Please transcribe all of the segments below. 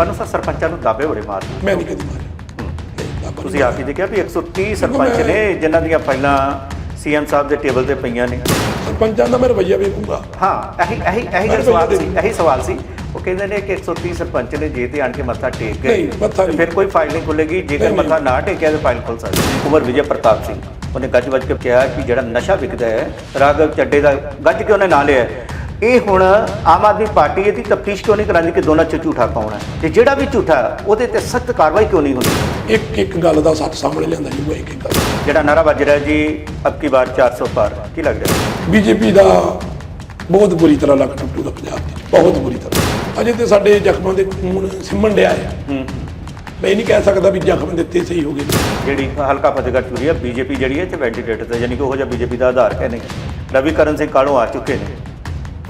ਪਰ ਸਰ ਸਰਪੰਚਾਂ ਨੂੰ ਦਾਬੇ ਬੜੇ ਮਾਰ ਮੈਂ ਨਹੀਂ ਕਦੀ ਮਾਰਿਆ ਤੁਸੀਂ ਆਪ ਹੀ ਦੇਖਿਆ ਵੀ 130 ਸਰਪੰਚ ਨੇ ਜਿਨ੍ਹਾਂ ਦੀਆਂ ਫਾਈਲਾਂ ਸੀਐਮ ਸਾਹਿਬ ਦੇ ਟੇਬਲ ਤੇ ਪਈਆਂ ਨੇ ਸਰਪੰਚਾਂ ਦਾ ਮੈਂ ਰਵੱਈਆ ਵੇਖੂੰਗਾ ਹਾਂ ਇਹੀ ਇਹੀ ਇਹੀ ਸਵਾਲ ਸੀ ਇਹੀ ਸਵਾਲ ਸੀ ਉਹ ਕਹਿੰਦੇ ਨੇ ਕਿ 130 ਸਰਪੰਚ ਨੇ ਜੇ ਤੇ ਆਣ ਕੇ ਮੱਥਾ ਟੇਕ ਗਏ ਤੇ। ਫਿਰ ਕੋਈ ਫਾਈਲ ਨਹੀਂ ਖੁੱਲੇਗੀ ਜੇਕਰ। ਮੱਥਾ ਨਾ ਟੇਕਿਆ ਤਾਂ ਫਾਈਲ ਖੁੱਲ ਸਕਦੀ ਹੈ। ਕੁਮਰ ਵਿਜੇ ਪ੍ਰਤਾਪ ਸਿੰਘ ਉਹਨੇ ਗੱਜ ਵੱਜ ਕੇ ਕਿਹਾ ਕਿ ਜਿਹੜਾ ਨਸ਼ਾ ਵਿਕਦਾ ਹੈ ਰਾਘਵ ਚੱਡੇ ਦਾ ਗੱਜ ਕੇ ਉਹਨੇ ਨਾਂ ਲਿਆ। ਇਹ ਹੁਣ ਆਮ ਆਦਮੀ ਪਾਰਟੀ ਇਹਦੀ ਤਫਤੀਸ਼ ਕਿਉਂ ਨਹੀਂ ਕਰਾਂਦੀ ਕਿ ਦੋਨਾਂ ਚ ਝੂਠਾ ਕੌਣ ਹੈ? ਤੇ ਜਿਹੜਾ ਵੀ ਝੂਠਾ ਉਹਦੇ ਤੇ ਸਖਤ ਕਾਰਵਾਈ ਕਿਉਂ ਨਹੀਂ ਹੁੰਦੀ? ਇੱਕ ਇੱਕ ਗੱਲ ਦਾ ਸੱਚ ਸਾਹਮਣੇ ਲਿਆਂਦਾ ਜੀ ਉਹ ਇੱਕ ਇੱਕ ਗੱਲ। ਜਿਹੜਾ ਨਾਰਾ ਵੱਜ ਰਿਹਾ ਜੀ ਅਬ ਕੀ ਵਾਰ 400 ਪਾਰ ਕੀ ਲੱਗ ਰਿਹਾ? ਬੀਜੇਪੀ ਦਾ ਬਹੁਤ ਬੁਰੀ ਤਰ੍ਹਾਂ ਲੱਗ ਟੁੱਟੂਗਾ ਪੰਜਾਬ ਦੇ ਬਹੁਤ ਬੁਰੀ ਤਰ੍ਹਾਂ। ਅਜੇ ਤੇ ਸਾਡੇ ਜ਼ਖਮਾਂ ਦੇ ਖੂਨ ਸਿਮਣ ਡਿਆ ਹੂੰ। ਮੈਂ ਨਹੀਂ ਕਹਿ ਸਕਦਾ ਵੀ ਜ਼ਖਮ ਦਿੱਤੇ ਸਹੀ ਹੋ ਗਏ। ਜਿਹੜੀ ਹਲਕਾ ਫਤਿਹਗੜ੍ਹ ਚੂਰੀ ਹੈ ਬੀਜੇਪੀ ਜਿਹੜੀ ਹੈ ਤੇ ਵੈਂਟੀਲੇਟਰ ਤੇ ਯਾਨੀ ਕਿ ਉਹ ਜਿਹਾ ਬੀਜੇਪੀ ਦਾ ਆਧਾਰ ਹੈ ਨਹੀਂ। ਰਵੀ ਕਰਨ ਸਿੰਘ ਕਾਲੋਂ ਆ ਚੁੱਕੇ ਨੇ?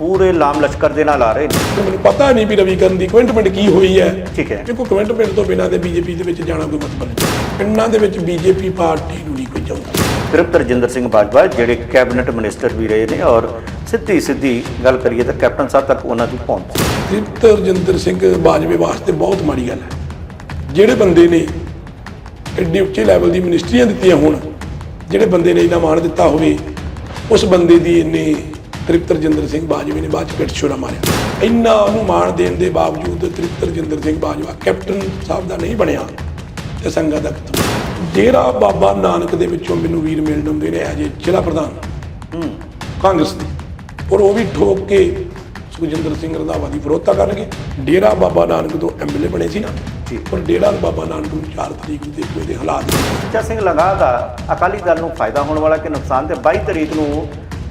ਪੂਰੇ ਲਾਮ ਲਸ਼ਕਰ ਦੇ ਨਾਲ ਆ ਰਹੇ ਨੇ। ਮੈਨੂੰ ਪਤਾ ਨਹੀਂ ਵੀ ਰਵੀਕਰਨ ਦੀ ਕਮਿਟਮੈਂਟ ਕੀ ਹੋਈ ਹੈ। ਠੀਕ ਹੈ। ਦੇਖੋ ਕਮਿਟਮੈਂਟ ਤੋਂ ਬਿਨਾਂ ਤੇ ਬੀਜੇਪੀ ਦੇ ਵਿੱਚ ਜਾਣਾ ਕੋਈ ਮਤਲਬ ਨਹੀਂ। ਪਿੰਡਾਂ ਦੇ ਵਿੱਚ ਬੀਜੇਪੀ ਪਾਰਟੀ ਨੂੰ ਨਹੀਂ ਕੋਈ ਚਾਹੁੰਦਾ। ਤ੍ਰਿਪਤ ਰਜਿੰਦਰ ਸਿੰਘ ਬਾਜਵਾ ਜਿਹੜੇ ਕੈਬਨਿਟ ਮਿਨਿਸਟਰ ਵੀ ਰਹੇ ਨੇ ਔਰ ਸਿੱਧੀ ਸਿੱਧੀ ਗੱਲ ਕਰੀਏ ਤਾਂ ਕੈਪਟਨ ਸਾਹਿਬ ਤੱਕ ਉਹਨਾਂ ਦੀ ਪਹੁੰਚ ਤ੍ਰਿਪਤ ਰਜਿੰਦਰ ਸਿੰਘ ਬਾਜਵੇ ਵਾਸਤੇ ਬਹੁਤ ਮਾੜੀ ਗੱਲ ਹੈ। ਜਿਹੜੇ ਬੰਦੇ ਨੇ ਐਡੀ ਉੱਚੇ ਲੈਵਲ ਦੀ ਮਿਨਿਸਟਰੀਆਂ ਦਿੱਤੀਆਂ ਹੋਣ ਜਿਹੜੇ ਬੰਦੇ ਨੇ ਇਹਨਾਂ ਮਾਣ ਦਿੱਤਾ ਹੋਵੇ ਉਸ ਬੰਦੇ ਦੀ ਇੰਨੇ ਤ੍ਰਿਪਤ ਰਜਿੰਦਰ ਸਿੰਘ ਬਾਜਵੇ ਨੇ ਬਾਅਦ ਚ ਛੁਰਾ ਮਾਰਿਆ। ਇੰਨਾ ਉਹਨੂੰ ਮਾਣ ਦੇਣ ਦੇ ਬਾਵਜੂਦ ਤ੍ਰਿਪਤ ਰਜਿੰਦਰ ਸਿੰਘ ਬਾਜਵਾ ਕੈਪਟਨ ਸਾਹਿਬ ਦਾ ਨਹੀਂ ਬਣਿਆ ਤੇ ਸੰਗਤ ਦਾ ਡੇਰਾ ਬਾਬਾ ਨਾਨਕ ਦੇ ਵਿੱਚੋਂ ਮੈਨੂੰ ਵੀਰ ਮਿਲਣ ਹੁੰਦੇ ਨੇ ਅਜੇ ਜ਼ਿਲ੍ਹਾ ਪ੍ਰਧਾਨ। ਹੂੰ। ਕਾਂਗਰਸ ਦੀ। ਔਰ ਉਹ ਵੀ ਠੋਕ ਕੇ ਸੁਖਜਿੰਦਰ ਸਿੰਘ ਰੰਧਾਵਾ ਦੀ ਵਿਰੋਧਤਾ ਕਰਨਗੇ। ਡੇਰਾ ਬਾਬਾ ਨਾਨਕ ਤੋਂ ਐਮਐਲਏ ਬਣੇ ਸੀ ਨਾ। ਪਰ ਡੇਰਾ ਬਾਬਾ ਨਾਨਕ ਨੂੰ 4 ਤਰੀਕ ਨੂੰ ਦੇਖੋ ਇਹਦੇ ਹਾਲਾਤ। ਸੁੱਚਾ ਸਿੰਘ ਲੰਗਾ ਦਾ ਅਕਾਲੀ ਦਲ ਨੂੰ ਫਾਇਦਾ ਹੋਣ ਵਾਲਾ ਕਿ ਨੁਕਸਾਨ ਤੇ 22 ਤਰੀਕ ਨੂੰ